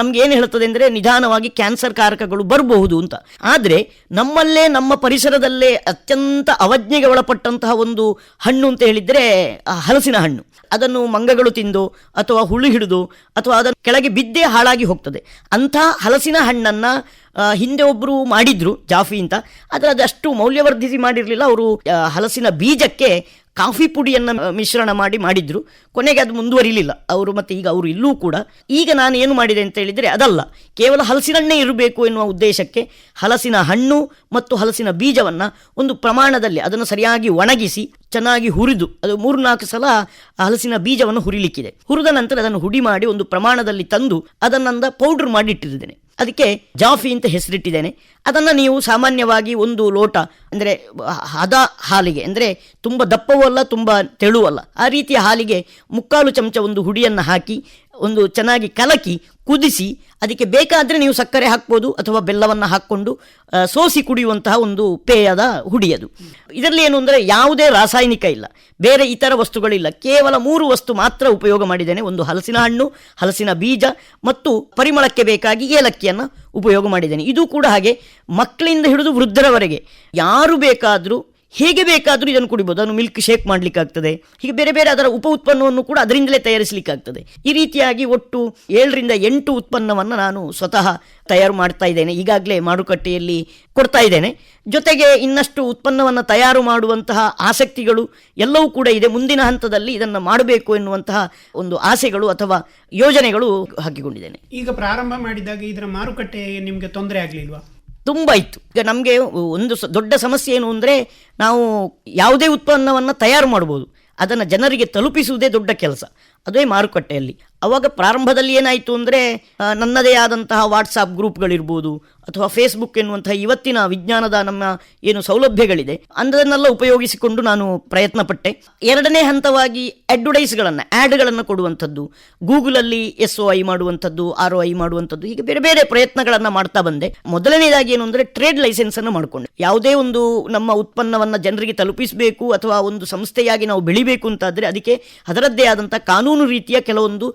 ನಮ್ಗೆ ಏನು ಹೇಳ್ತದೆ ಅಂದರೆ ನಿಧಾನವಾಗಿ ಕ್ಯಾನ್ಸರ್ ಕಾರಕಗಳು ಬರಬಹುದು ಅಂತ. ಆದರೆ ನಮ್ಮಲ್ಲೇ, ನಮ್ಮ ಪರಿಸರದಲ್ಲೇ ಅತ್ಯಂತ ಅವಜ್ಞೆಗೆ ಒಳಪಟ್ಟಂತಹ ಒಂದು ಹಣ್ಣು ಅಂತ ಹೇಳಿದರೆ ಹಲಸಿನ ಹಣ್ಣು. ಅದನ್ನು ಮಂಗಗಳು ತಿಂದು ಅಥವಾ ಹುಳು ಹಿಡಿದು ಅಥವಾ ಅದನ್ನು ಕೆಳಗೆ ಬಿದ್ದೇ ಹಾಳಾಗಿ ಹೋಗ್ತದೆ. ಅಂಥ ಹಲಸಿನ ಹಣ್ಣನ್ನು ಹಿಂದೆ ಒಬ್ಬರು ಮಾಡಿದ್ರು, ಜಾಫಿ ಅಂತ. ಆದರೆ ಅದಷ್ಟು ಮೌಲ್ಯವರ್ಧಿಸಿ ಮಾಡಿರಲಿಲ್ಲ. ಅವರು ಹಲಸಿನ ಬೀಜಕ್ಕೆ ಕಾಫಿ ಪುಡಿಯನ್ನು ಮಿಶ್ರಣ ಮಾಡಿ ಮಾಡಿದ್ರು. ಕೊನೆಗೆ ಅದು ಮುಂದುವರಿಲಿಲ್ಲ. ಅವರು ಮತ್ತೆ ಈಗ ಅವರು ಇಲ್ಲೂ ಕೂಡ. ಈಗ ನಾನು ಏನು ಮಾಡಿದೆ ಅಂತ ಹೇಳಿದರೆ ಅದಲ್ಲ. ಕೇವಲ ಹಲಸಿನಣ್ಣೆ ಇರಬೇಕು ಎನ್ನುವ ಉದ್ದೇಶಕ್ಕೆ ಹಲಸಿನ ಹಣ್ಣು ಮತ್ತು ಹಲಸಿನ ಬೀಜವನ್ನು ಒಂದು ಪ್ರಮಾಣದಲ್ಲಿ ಅದನ್ನು ಸರಿಯಾಗಿ ಒಣಗಿಸಿ, ಚೆನ್ನಾಗಿ ಹುರಿದು, ಅದು ಮೂರು ನಾಲ್ಕು ಸಲ ಹಲಸಿನ ಬೀಜವನ್ನು ಹುರಿಲಿಕ್ಕಿದೆ. ಹುರಿದ ನಂತರ ಅದನ್ನು ಹುಡಿ ಮಾಡಿ ಒಂದು ಪ್ರಮಾಣದಲ್ಲಿ ತಂದು ಅದನ್ನಂದ ಪೌಡ್ರ್ ಮಾಡಿ ಇಟ್ಟಿದ್ದೇನೆ ಅದಕ್ಕೆ ಜಾಫಿ ಅಂತ ಹೆಸರಿಟ್ಟಿದ್ದೇನೆ. ಅದನ್ನು ನೀವು ಸಾಮಾನ್ಯವಾಗಿ ಒಂದು ಲೋಟ, ಅಂದರೆ, ಹದ ಹಾಲಿಗೆ, ಅಂದರೆ, ತುಂಬ ದಪ್ಪವೂ ಅಲ್ಲ, ತುಂಬ ತೆಳುವಲ್ಲ ಆ ರೀತಿಯ ಹಾಲಿಗೆ ಮುಕ್ಕಾಲು ಚಮಚ ಒಂದು ಹುಡಿಯನ್ನು ಹಾಕಿ ಒಂದು ಚೆನ್ನಾಗಿ ಕಲಕಿ ಕುದಿಸಿ, ಅದಕ್ಕೆ ಬೇಕಾದರೆ ನೀವು ಸಕ್ಕರೆ ಹಾಕ್ಬೋದು ಅಥವಾ ಬೆಲ್ಲವನ್ನು ಹಾಕ್ಕೊಂಡು ಸೋಸಿ ಕುಡಿಯುವಂತಹ ಒಂದು ಪೇಯದ ಹುಡಿಯದು ಇದರಲ್ಲಿ ಏನು ಅಂದರೆ ಯಾವುದೇ ರಾಸಾಯನಿಕ ಇಲ್ಲ. ಬೇರೆ ಇತರ ವಸ್ತುಗಳಿಲ್ಲ. ಕೇವಲ ಮೂರು ವಸ್ತು ಮಾತ್ರ ಉಪಯೋಗ ಮಾಡಿದ್ದೇನೆ. ಒಂದು ಹಲಸಿನ ಹಣ್ಣು, ಹಲಸಿನ ಬೀಜ ಮತ್ತು ಪರಿಮಳಕ್ಕೆ ಬೇಕಾಗಿ ಏಲಕ್ಕಿಯನ್ನು ಉಪಯೋಗ ಮಾಡಿದ್ದೇನೆ. ಇದು ಕೂಡ ಹಾಗೆ ಮಕ್ಕಳಿಂದ ಹಿಡಿದು ವೃದ್ಧರವರೆಗೆ ಯಾರು ಬೇಕಾದರೂ ಹೇಗೆ ಬೇಕಾದರೂ ಇದನ್ನು ಕುಡಿಬೋದು, ಅದನ್ನು ಮಿಲ್ಕ್ ಶೇಕ್ ಮಾಡಲಿಕ್ಕಾಗ್ತದೆ. ಹೀಗೆ ಬೇರೆ ಬೇರೆ ಅದರ ಉಪ ಉತ್ಪನ್ನವನ್ನು ಕೂಡ ಅದರಿಂದಲೇ ತಯಾರಿಸಲಿಕ್ಕಾಗ್ತದೆ. ಈ ರೀತಿಯಾಗಿ ಒಟ್ಟು ಏಳರಿಂದ ಎಂಟು ಉತ್ಪನ್ನವನ್ನು ನಾನು ಸ್ವತಃ ತಯಾರು ಮಾಡ್ತಾ ಇದ್ದೇನೆ. ಈಗಾಗಲೇ ಮಾರುಕಟ್ಟೆಯಲ್ಲಿ ಕೊಡ್ತಾ ಇದ್ದೇನೆ. ಜೊತೆಗೆ ಇನ್ನಷ್ಟು ಉತ್ಪನ್ನವನ್ನು ತಯಾರು ಮಾಡುವಂತಹ ಆಸಕ್ತಿಗಳು ಎಲ್ಲವೂ ಕೂಡ ಇದೆ. ಮುಂದಿನ ಹಂತದಲ್ಲಿ ಇದನ್ನು ಮಾಡಬೇಕು ಎನ್ನುವಂತಹ ಒಂದು ಆಸೆಗಳು ಅಥವಾ ಯೋಜನೆಗಳು ಹಾಕಿಕೊಂಡಿದ್ದೇನೆ ಈಗ ಪ್ರಾರಂಭ ಮಾಡಿದಾಗ ಇದರ ಮಾರುಕಟ್ಟೆ ನಿಮಗೆ ತೊಂದರೆ ಆಗಲಿಲ್ವಾ? ತುಂಬ ಇತ್ತು. ಈಗ ನಮಗೆ ಒಂದು ದೊಡ್ಡ ಸಮಸ್ಯೆ ಏನು ಅಂದರೆ ನಾವು ಯಾವುದೇ ಉತ್ಪನ್ನವನ್ನು ತಯಾರು ಮಾಡ್ಬೋದು. ಅದನ್ನು ಜನರಿಗೆ ತಲುಪಿಸುವುದೇ ದೊಡ್ಡ ಕೆಲಸ. ಅದೇ ಮಾರುಕಟ್ಟೆಯಲ್ಲಿ. ಅವಾಗ ಪ್ರಾರಂಭದಲ್ಲಿ ಏನಾಯಿತು ಅಂದರೆ ನನ್ನದೇ ಆದಂತಹ ವಾಟ್ಸಾಪ್ ಗ್ರೂಪ್ಗಳಿರ್ಬೋದು ಅಥವಾ ಫೇಸ್ಬುಕ್ ಎನ್ನುವಂತಹ ಇವತ್ತಿನ ವಿಜ್ಞಾನದ ನಮ್ಮ ಏನು ಸೌಲಭ್ಯಗಳಿದೆ, ಅಂಥದನ್ನೆಲ್ಲ ಉಪಯೋಗಿಸಿಕೊಂಡು ನಾನು ಪ್ರಯತ್ನ ಪಟ್ಟೆ ಎರಡನೇ ಹಂತವಾಗಿ ಅಡ್ವರ್ಟೈಸ್ಗಳನ್ನು ಆ್ಯಡ್ಗಳನ್ನು ಕೊಡುವಂಥದ್ದು, ಗೂಗಲಲ್ಲಿ ಎಸ್ ಒ ಐ ಮಾಡುವಂಥದ್ದು ಆರ್ ಒ ಐ ಮಾಡುವಂಥದ್ದು, ಹೀಗೆ ಬೇರೆ ಬೇರೆ ಪ್ರಯತ್ನಗಳನ್ನು ಮಾಡ್ತಾ ಬಂದೆ. ಮೊದಲನೇದಾಗಿ ಏನು ಅಂದರೆ ಟ್ರೇಡ್ ಲೈಸೆನ್ಸನ್ನು ಮಾಡಿಕೊಂಡೆ. ಯಾವುದೇ ಒಂದು ನಮ್ಮ ಉತ್ಪನ್ನವನ್ನು ಜನರಿಗೆ ತಲುಪಿಸಬೇಕು ಅಥವಾ ಒಂದು ಸಂಸ್ಥೆಯಾಗಿ ನಾವು ಬೆಳಿಬೇಕು ಅಂತಾದರೆ ಅದಕ್ಕೆ ಅದರದ್ದೇ ಆದಂಥ ಕಾನೂನು ರೀತಿಯ ಕೆಲವೊಂದು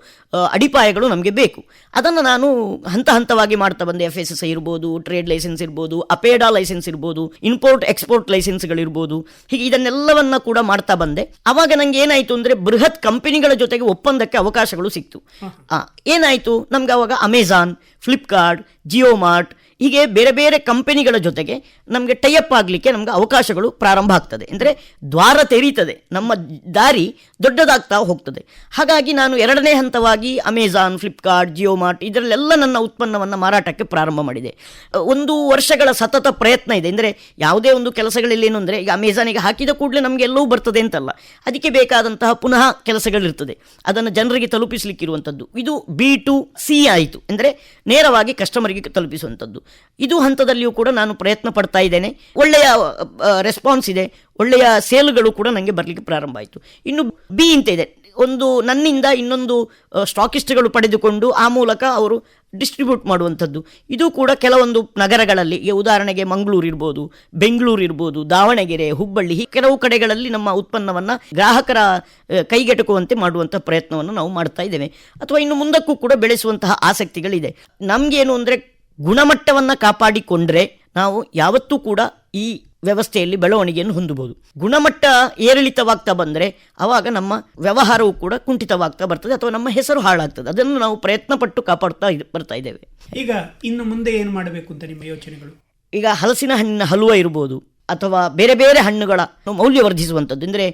ಅಡಿಪಾಯಗಳು ನಮಗೆ ಬೇಕು. ಅದನ್ನು ನಾನು ಹಂತ ಹಂತವಾಗಿ ಮಾಡ್ತಾ ಬಂದೆ. ಎಫ್ ಎಸ್ ಎಸ್ ಐ ಇರ್ಬೋದು ಟ್ರೇಡ್ ಲೈಸೆನ್ಸ್ ಇರ್ಬೋದು ಅಪೇಡಾ ಲೈಸೆನ್ಸ್ ಇರ್ಬೋದು ಇಂಪೋರ್ಟ್ ಎಕ್ಸ್ಪೋರ್ಟ್ ಲೈಸೆನ್ಸ್ಗಳಿರ್ಬೋದು ಹೀಗೆ ಇದನ್ನೆಲ್ಲವನ್ನ ಕೂಡ ಮಾಡ್ತಾ ಬಂದೆ. ಆವಾಗ ನಂಗೆ ಏನಾಯಿತು ಅಂದರೆ ಬೃಹತ್ ಕಂಪನಿಗಳ ಜೊತೆಗೆ ಒಪ್ಪಂದಕ್ಕೆ ಅವಕಾಶಗಳು ಸಿಕ್ತು. ಆ, ಏನಾಯಿತು? ನಮ್ಗೆ ಅವಾಗ ಅಮೆಜಾನ್ ಫ್ಲಿಪ್ಕಾರ್ಟ್ ಜಿಯೋ ಮಾರ್ಟ್ ಹೀಗೆ ಬೇರೆ ಬೇರೆ ಕಂಪನಿಗಳ ಜೊತೆಗೆ ನಮಗೆ ಟೈಅಪ್ ಆಗಲಿಕ್ಕೆ ನಮಗೆ ಅವಕಾಶಗಳು ಪ್ರಾರಂಭ ಆಗ್ತದೆ. ಅಂದರೆ ದ್ವಾರ ತೆರೀತದೆ. ನಮ್ಮ ದಾರಿ ದೊಡ್ಡದಾಗ್ತಾ ಹೋಗ್ತದೆ. ಹಾಗಾಗಿ ನಾನು ಎರಡನೇ ಹಂತವಾಗಿ ಅಮೆಜಾನ್ ಫ್ಲಿಪ್ಕಾರ್ಟ್ ಜಿಯೋ ಮಾರ್ಟ್ ಇದರಲ್ಲೆಲ್ಲ ನನ್ನ ಉತ್ಪನ್ನವನ್ನು ಮಾರಾಟಕ್ಕೆ ಪ್ರಾರಂಭ ಮಾಡಿದೆ. ಒಂದು ವರ್ಷಗಳ ಸತತ ಪ್ರಯತ್ನ ಇದೆ. ಅಂದರೆ ಯಾವುದೇ ಒಂದು ಕೆಲಸಗಳಲ್ಲಿ ಏನು ಅಂದರೆ ಈಗ ಅಮೆಝಾನಿಗೆ ಹಾಕಿದ ಕೂಡಲೇ ನಮಗೆ ಎಲ್ಲವೂ ಬರ್ತದೆ ಅಂತಲ್ಲ. ಅದಕ್ಕೆ ಬೇಕಾದಂತಹ ಪುನಃ ಕೆಲಸಗಳಿರ್ತದೆ. ಅದನ್ನು ಜನರಿಗೆ ತಲುಪಿಸಲಿಕ್ಕಿರುವಂಥದ್ದು ಇದು ಬಿ ಟು ಸಿ ಆಯಿತು. ಅಂದರೆ ನೇರವಾಗಿ ಕಸ್ಟಮರಿಗೆ ತಲುಪಿಸುವಂಥದ್ದು ಇದು ಹಂತದಲ್ಲಿಯೂ ಕೂಡ ನಾನು ಪ್ರಯತ್ನ ಪಡ್ತಾ ಇದ್ದೇನೆ. ಒಳ್ಳೆಯ ರೆಸ್ಪಾನ್ಸ್ ಇದೆ. ಒಳ್ಳೆಯ ಸೇಲ್ಗಳು ಕೂಡ ನನಗೆ ಬರಲಿಕ್ಕೆ ಪ್ರಾರಂಭ ಆಯಿತು. ಇನ್ನು ಬಿ ಅಂತ ಇದೆ. ಒಂದು ನನ್ನಿಂದ ಇನ್ನೊಂದು ಸ್ಟಾಕಿಸ್ಟ್ಗಳು ಪಡೆದುಕೊಂಡು ಆ ಮೂಲಕ ಅವರು ಡಿಸ್ಟ್ರಿಬ್ಯೂಟ್ ಮಾಡುವಂಥದ್ದು. ಇದು ಕೂಡ ಕೆಲವೊಂದು ನಗರಗಳಲ್ಲಿ ಉದಾಹರಣೆಗೆ ಮಂಗಳೂರು ಇರ್ಬೋದು, ಬೆಂಗಳೂರು ಇರ್ಬೋದು, ದಾವಣಗೆರೆ, ಹುಬ್ಬಳ್ಳಿ ಕೆಲವು ಕಡೆಗಳಲ್ಲಿ ನಮ್ಮ ಉತ್ಪನ್ನವನ್ನು ಗ್ರಾಹಕರ ಕೈಗೆಟುಕುವಂತೆ ಮಾಡುವಂಥ ಪ್ರಯತ್ನವನ್ನು ನಾವು ಮಾಡ್ತಾ ಇದ್ದೇವೆ. ಅಥವಾ ಇನ್ನು ಮುಂದಕ್ಕೂ ಕೂಡ ಬೆಳೆಸುವಂತಹ ಆಸಕ್ತಿಗಳಿದೆ. ನಮಗೇನು ಅಂದರೆ ಗುಣಮಟ್ಟವನ್ನು ಕಾಪಾಡಿಕೊಂಡ್ರೆ ನಾವು ಯಾವತ್ತೂ ಕೂಡ ಈ ವ್ಯವಸ್ಥೆಯಲ್ಲಿ ಬೆಳವಣಿಗೆಯನ್ನು ಹೊಂದಬಹುದು. ಗುಣಮಟ್ಟ ಏರಿಳಿತವಾಗ್ತಾ ಬಂದರೆ ಆವಾಗ ನಮ್ಮ ವ್ಯವಹಾರವು ಕೂಡ ಕುಂಠಿತವಾಗ್ತಾ ಬರ್ತದೆ ಅಥವಾ ನಮ್ಮ ಹೆಸರು ಹಾಳಾಗ್ತದೆ. ಅದನ್ನು ನಾವು ಪ್ರಯತ್ನ ಪಟ್ಟು ಕಾಪಾಡ್ತಾ ಬರ್ತಾ ಇದ್ದೇವೆ. ಈಗ ಇನ್ನು ಮುಂದೆ ಏನು ಮಾಡಬೇಕು ಅಂತ ನಿಮ್ಮ ಯೋಚನೆಗಳು? ಈಗ ಹಲಸಿನ ಹಣ್ಣಿನ ಹಲುವ ಇರ್ಬೋದು. ಅಥವಾ ಬೇರೆ ಬೇರೆ ಹಣ್ಣುಗಳ ಮೌಲ್ಯವರ್ಧಿಸುವಂಥದ್ದು. ಅಂದರೆ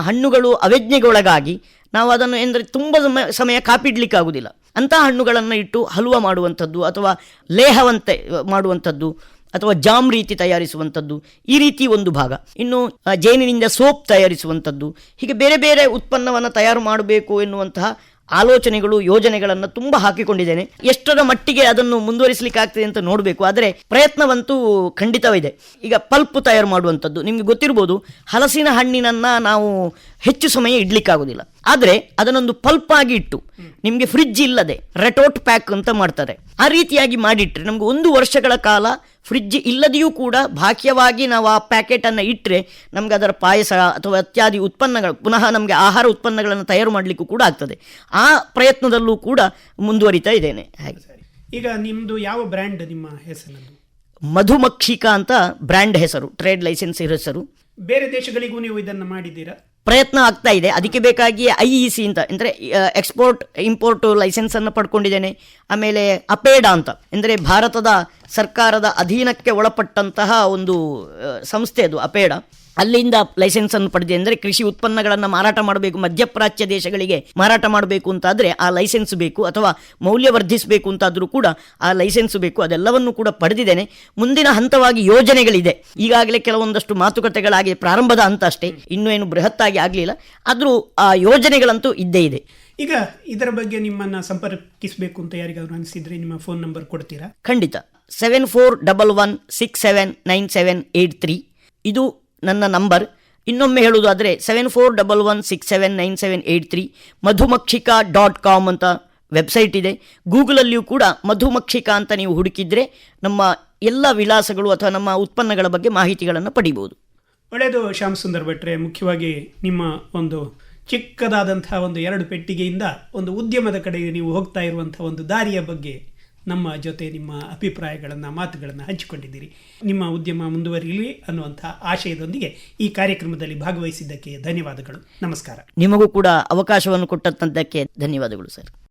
ಹಣ್ಣುಗಳು ಅವಜ್ಞೆಗೊಳಗಾಗಿ ನಾವು ಅದನ್ನು ಎಂದರೆ ತುಂಬ ಸಮಯ ಕಾಪಿಡ್ಲಿಕ್ಕಾಗುವುದಿಲ್ಲ ಅಂತಹ ಹಣ್ಣುಗಳನ್ನು ಇಟ್ಟು ಹಲುವ ಮಾಡುವಂಥದ್ದು ಅಥವಾ ಲೇಹವಂತೆ ಮಾಡುವಂಥದ್ದು ಅಥವಾ ಜಾಮ್ ರೀತಿ ತಯಾರಿಸುವಂಥದ್ದು ಈ ರೀತಿ ಒಂದು ಭಾಗ. ಇನ್ನು ಜೇನಿನಿಂದ ಸೋಪ್ ತಯಾರಿಸುವಂಥದ್ದು. ಹೀಗೆ ಬೇರೆ ಬೇರೆ ಉತ್ಪನ್ನವನ್ನು ತಯಾರು ಮಾಡಬೇಕು ಎನ್ನುವಂತಹ ಆಲೋಚನೆಗಳು, ಯೋಜನೆಗಳನ್ನು ತುಂಬ ಹಾಕಿಕೊಂಡಿದ್ದೇನೆ. ಎಷ್ಟರ ಮಟ್ಟಿಗೆ ಅದನ್ನು ಮುಂದುವರಿಸಲಿಕ್ಕೆ ಆಗ್ತದೆ ಅಂತ ನೋಡಬೇಕು. ಆದರೆ ಪ್ರಯತ್ನವಂತೂ ಖಂಡಿತವಿದೆ ಈಗ ಪಲ್ಪ್ ತಯಾರು ಮಾಡುವಂಥದ್ದು. ನಿಮಗೆ ಗೊತ್ತಿರ್ಬೋದು, ಹಲಸಿನ ಹಣ್ಣಿನನ್ನು ನಾವು ಹೆಚ್ಚು ಸಮಯ ಇಡ್ಲಿಕ್ಕಾಗೋದಿಲ್ಲ. ಆದರೆ ಅದನ್ನೊಂದು ಪಲ್ಪ್ ಆಗಿ ಇಟ್ಟು ನಿಮಗೆ ಫ್ರಿಡ್ಜ್ ಇಲ್ಲದೆ ರೆಟೋಟ್ ಪ್ಯಾಕ್ ಅಂತ ಮಾಡ್ತಾರೆ. ಆ ರೀತಿಯಾಗಿ ಮಾಡಿಟ್ರೆ ನಮ್ಗೆ ಒಂದು ವರ್ಷಗಳ ಕಾಲ ಫ್ರಿಡ್ಜ್ ಇಲ್ಲದೆಯೂ ಕೂಡ ಬಾಹ್ಯವಾಗಿ ನಾವು ಆ ಪ್ಯಾಕೆಟನ್ನು ಇಟ್ಟರೆ ನಮ್ಗೆ ಅದರ ಪಾಯಸ ಅಥವಾ ಇತ್ಯಾದಿ ಉತ್ಪನ್ನಗಳು ಪುನಃ ನಮಗೆ ಆಹಾರ ಉತ್ಪನ್ನಗಳನ್ನು ತಯಾರು ಮಾಡಲಿಕ್ಕೂ ಕೂಡ ಆಗ್ತದೆ. ಆ ಪ್ರಯತ್ನದಲ್ಲೂ ಕೂಡ ಮುಂದುವರಿತಾ ಇದ್ದೇನೆ. ಹಾಗೆ. ಈಗ ನಿಮ್ಮದು ಯಾವ ಬ್ರ್ಯಾಂಡ್ ನಿಮ್ಮ ಹೆಸರು ಮಧುಮಕ್ಷಿಕಾ ಅಂತ ಬ್ರ್ಯಾಂಡ್ ಹೆಸರು ಟ್ರೇಡ್ ಲೈಸೆನ್ಸ್ ಹೆಸರು. ಬೇರೆ ದೇಶಗಳಿಗೂ ನೀವು ಇದನ್ನು ಮಾಡಿದ್ದೀರಾ? ಪ್ರಯತ್ನ ಆಗ್ತಾ ಇದೆ. ಅದಕ್ಕೆ ಬೇಕಾಗಿ ಐ ಇ ಸಿ ಅಂತ, ಅಂದರೆ ಎಕ್ಸ್ಪೋರ್ಟ್ ಇಂಪೋರ್ಟ್ ಲೈಸೆನ್ಸನ್ನು ಪಡ್ಕೊಂಡಿದ್ದೇನೆ. ಆಮೇಲೆ ಅಪೇಡ ಅಂತ, ಅಂದರೆ ಭಾರತದ ಸರ್ಕಾರದ ಅಧೀನಕ್ಕೆ ಒಳಪಟ್ಟಂತಹ ಒಂದು ಸಂಸ್ಥೆ ಅದು, ಅಪೇಡ. ಅಲ್ಲಿಂದ ಲೈಸೆನ್ಸ್ ಅನ್ನು ಪಡೆದಿದೆ ಅಂದರೆ ಕೃಷಿ ಉತ್ಪನ್ನಗಳನ್ನು ಮಾರಾಟ ಮಾಡಬೇಕು ಮಧ್ಯಪ್ರಾಚ್ಯ ದೇಶಗಳಿಗೆ ಮಾರಾಟ ಮಾಡಬೇಕು ಅಂತಾದರೆ ಆ ಲೈಸೆನ್ಸ್ ಬೇಕು ಅಥವಾ ಮೌಲ್ಯ ವರ್ಧಿಸಬೇಕು ಅಂತಾದರೂ ಕೂಡ ಆ ಲೈಸೆನ್ಸ್ ಬೇಕು. ಅದೆಲ್ಲವನ್ನು ಕೂಡ ಪಡೆದಿದ್ದೇನೆ. ಮುಂದಿನ ಹಂತವಾಗಿ ಯೋಜನೆಗಳಿದೆ. ಈಗಾಗಲೇ ಕೆಲವೊಂದಷ್ಟು ಮಾತುಕತೆಗಳಾಗಿ ಪ್ರಾರಂಭದ ಹಂತ ಅಷ್ಟೇ. ಇನ್ನೂ ಏನು ಬೃಹತ್ತಾಗಿ ಆಗಲಿಲ್ಲ. ಆದರೂ ಆ ಯೋಜನೆಗಳಂತೂ ಇದ್ದೇ ಇದೆ. ಈಗ ಇದರ ಬಗ್ಗೆ ನಿಮ್ಮನ್ನು ಸಂಪರ್ಕಿಸಬೇಕು ಅಂತ ಯಾರಿಗಾದ್ರು ಅನಿಸಿದ್ರೆ ನಿಮ್ಮ ಫೋನ್ ನಂಬರ್ ಕೊಡ್ತೀರಾ? ಖಂಡಿತ. Seven four double one six seven nine seven eight three ಇದು ನನ್ನ ನಂಬರ್. ಇನ್ನೊಮ್ಮೆ ಹೇಳುವುದಾದರೆ seven four double one six seven nine seven eight three Madhumakshika dot com ಅಂತ ವೆಬ್ಸೈಟ್ ಇದೆ. ಗೂಗಲಲ್ಲಿಯೂ ಕೂಡ ಮಧುಮಕ್ಷಿಕಾ ಅಂತ ನೀವು ಹುಡುಕಿದರೆ ನಮ್ಮ ಎಲ್ಲ ವಿಳಾಸಗಳು ಅಥವಾ ನಮ್ಮ ಉತ್ಪನ್ನಗಳ ಬಗ್ಗೆ ಮಾಹಿತಿಗಳನ್ನು ಪಡಿಬೋದು. ಒಳ್ಳೆಯದು ಶ್ಯಾಮ್ ಸುಂದರ್ ಭಟ್ರೆ. ಮುಖ್ಯವಾಗಿ ನಿಮ್ಮ ಒಂದು ಚಿಕ್ಕದಾದಂತಹ ಒಂದು ಎರಡು ಪೆಟ್ಟಿಗೆಯಿಂದ ಒಂದು ಉದ್ಯಮದ ಕಡೆಗೆ ನೀವು ಹೋಗ್ತಾ ಇರುವಂತಹ ಒಂದು ದಾರಿಯ ಬಗ್ಗೆ ನಮ್ಮ ಜೊತೆ ನಿಮ್ಮ ಅಭಿಪ್ರಾಯಗಳನ್ನು, ಮಾತುಗಳನ್ನು ಹಂಚಿಕೊಂಡಿದ್ದೀರಿ. ನಿಮ್ಮ ಉದ್ಯಮ ಮುಂದುವರಿಯಲಿ ಅನ್ನುವಂಥ ಆಶಯದೊಂದಿಗೆ ಈ ಕಾರ್ಯಕ್ರಮದಲ್ಲಿ ಭಾಗವಹಿಸಿದ್ದಕ್ಕೆ ಧನ್ಯವಾದಗಳು. ನಮಸ್ಕಾರ. ನಿಮಗೂ ಕೂಡ ಅವಕಾಶವನ್ನು ಕೊಟ್ಟಂತಕ್ಕೆ ಧನ್ಯವಾದಗಳು, ಸರ್.